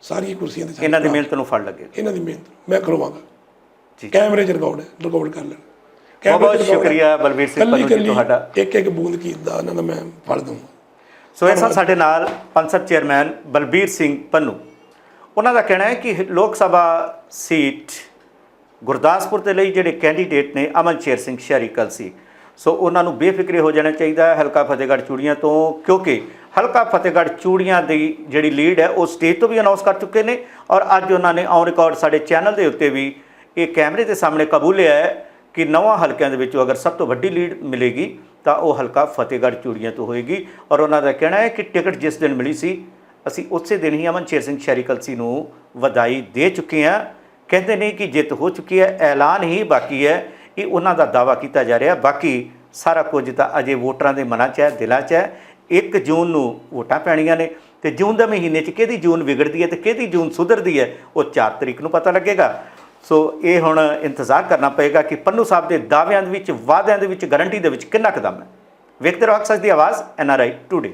ਸਾਰੀਆਂ ਕੁਰਸੀਆਂ ਤੇ ਸਾਡੇ ਇਹਨਾਂ ਦੀ ਮਿਹਨਤ ਨੂੰ ਫਲ ਲੱਗੇ। ਇਹਨਾਂ ਦੀ ਮਿਹਨਤ ਮੈਂ ਕਰਵਾਵਾਂਗਾ ਜੀ। ਕੈਮਰੇ 'ਚ ਰਿਕਾਰਡ ਰਿਕਾਰਡ ਕਰ ਲੈਣ। ਬਹੁਤ ਬਹੁਤ। ਸ਼ੁਕਰੀਆ ਬਲਵੀਰ ਸਿੰਘ ਪੰਨੂ ਜੀ ਤੁਹਾਡਾ। ਇੱਕ ਇੱਕ ਬੂੰਦ ਕੀ ਦਾ ਇਹਨਾਂ ਦਾ ਮੈਂ ਫੜ ਦੂੰਗਾ ਸੋ ਇਹ ਸਾਡੇ ਨਾਲ ਪੰਸਦ ਚੇਅਰਮੈਨ ਬਲਬੀਰ ਸਿੰਘ ਪੰਨੂ। ਉਹਨਾਂ ਦਾ ਕਹਿਣਾ ਹੈ ਕਿ ਲੋਕ ਸਭਾ ਸੀਟ ਗੁਰਦਾਸਪੁਰ ਦੇ ਲਈ ਜਿਹੜੇ ਕੈਂਡੀਡੇਟ ਨੇ ਅਮਨ ਸ਼ੇਰ ਸਿੰਘ ਸ਼ਹਿਰੀਕਲ ਸੀ। ਸੋ ਉਹਨਾਂ ਨੂੰ ਬੇਫਿਕਰੇ ਹੋ ਜਾਣਾ ਚਾਹੀਦਾ ਹੈ ਹਲਕਾ ਫਤਿਹਗੜ੍ਹ ਚੂੜੀਆਂ ਤੋਂ ਕਿਉਂਕਿ ਹਲਕਾ ਫਤਿਹਗੜ੍ਹ ਚੂੜੀਆਂ ਦੀ ਜਿਹੜੀ ਲੀਡ ਹੈ, ਉਹ ਸਟੇਜ ਤੋਂ ਵੀ ਅਨਾਉਂਸ ਕਰ ਚੁੱਕੇ ਨੇ ਔਰ ਅੱਜ ਉਹਨਾਂ ਨੇ ਔਨ ਰਿਕਾਰਡ ਸਾਡੇ ਚੈਨਲ ਦੇ ਉੱਤੇ ਵੀ ਇਹ ਕੈਮਰੇ ਦੇ ਸਾਹਮਣੇ ਕਬੂਲਿਆ ਹੈ ਕਿ ਨਵਾਂ ਹਲਕਿਆਂ ਦੇ ਵਿੱਚੋਂ ਅਗਰ ਸਭ ਤੋਂ ਵੱਡੀ ਲੀਡ ਮਿਲੇਗੀ, ਤਾਂ ਉਹ ਹਲਕਾ ਫਤਿਹਗੜ੍ਹ ਚੂੜੀਆਂ ਤੋਂ ਹੋਏਗੀ। ਔਰ ਉਹਨਾਂ ਦਾ ਕਹਿਣਾ ਹੈ ਕਿ ਟਿਕਟ ਜਿਸ ਦਿਨ ਮਿਲੀ ਸੀ, ਅਸੀਂ ਉਸੇ ਦਿਨ ਹੀ ਅਮਨ ਸ਼ੇਰ ਸਿੰਘ ਸ਼ੈਰੀਕਲਸੀ ਨੂੰ ਵਧਾਈ ਦੇ ਚੁੱਕੇ ਹਾਂ। ਕਹਿੰਦੇ ਨੇ ਕਿ ਜਿੱਤ ਹੋ ਚੁੱਕੀ ਹੈ, ਐਲਾਨ ਹੀ ਬਾਕੀ ਹੈ, ਇਹ ਉਹਨਾਂ ਦਾ ਦਾਵਾ ਕੀਤਾ ਜਾ ਰਿਹਾ। ਬਾਕੀ ਸਾਰਾ ਕੁਝ ਤਾਂ ਅਜੇ ਵੋਟਰਾਂ ਦੇ ਮਨਾਂ 'ਚ ਹੈ, ਦਿਲਾਂ 'ਚ ਹੈ। 1 ਜੂਨ ਨੂੰ ਵੋਟਾਂ ਪੈਣੀਆਂ ਨੇ ਤੇ ਜੂਨ ਦੇ ਮਹੀਨੇ 'ਚ ਕਿਹਦੀ ਜੂਨ ਵਿਗੜਦੀ ਹੈ ਤੇ ਕਿਹਦੀ ਜੂਨ ਸੁਧਰਦੀ ਹੈ, ਉਹ 4 ਤਰੀਕ ਨੂੰ ਪਤਾ ਲੱਗੇਗਾ। ਸੋ ਇਹ ਹੁਣ ਇੰਤਜ਼ਾਰ ਕਰਨਾ ਪਏਗਾ ਕਿ ਪੰਨੂ ਸਾਹਿਬ ਦੇ ਦਾਅਵਿਆਂ ਦੇ ਵਿੱਚ, ਵਾਅਦਿਆਂ ਦੇ ਵਿੱਚ ਗਾਰੰਟੀ ਦੇ ਵਿੱਚ ਕਿੰਨਾ ਕਦਮ ਹੈ। ਵੇਖਦੇ ਰਹੋ ਅਕਸਰ ਦੀ ਆਵਾਜ਼, ਐੱਨ ਆਰ ਆਈ ਟੂਡੇ।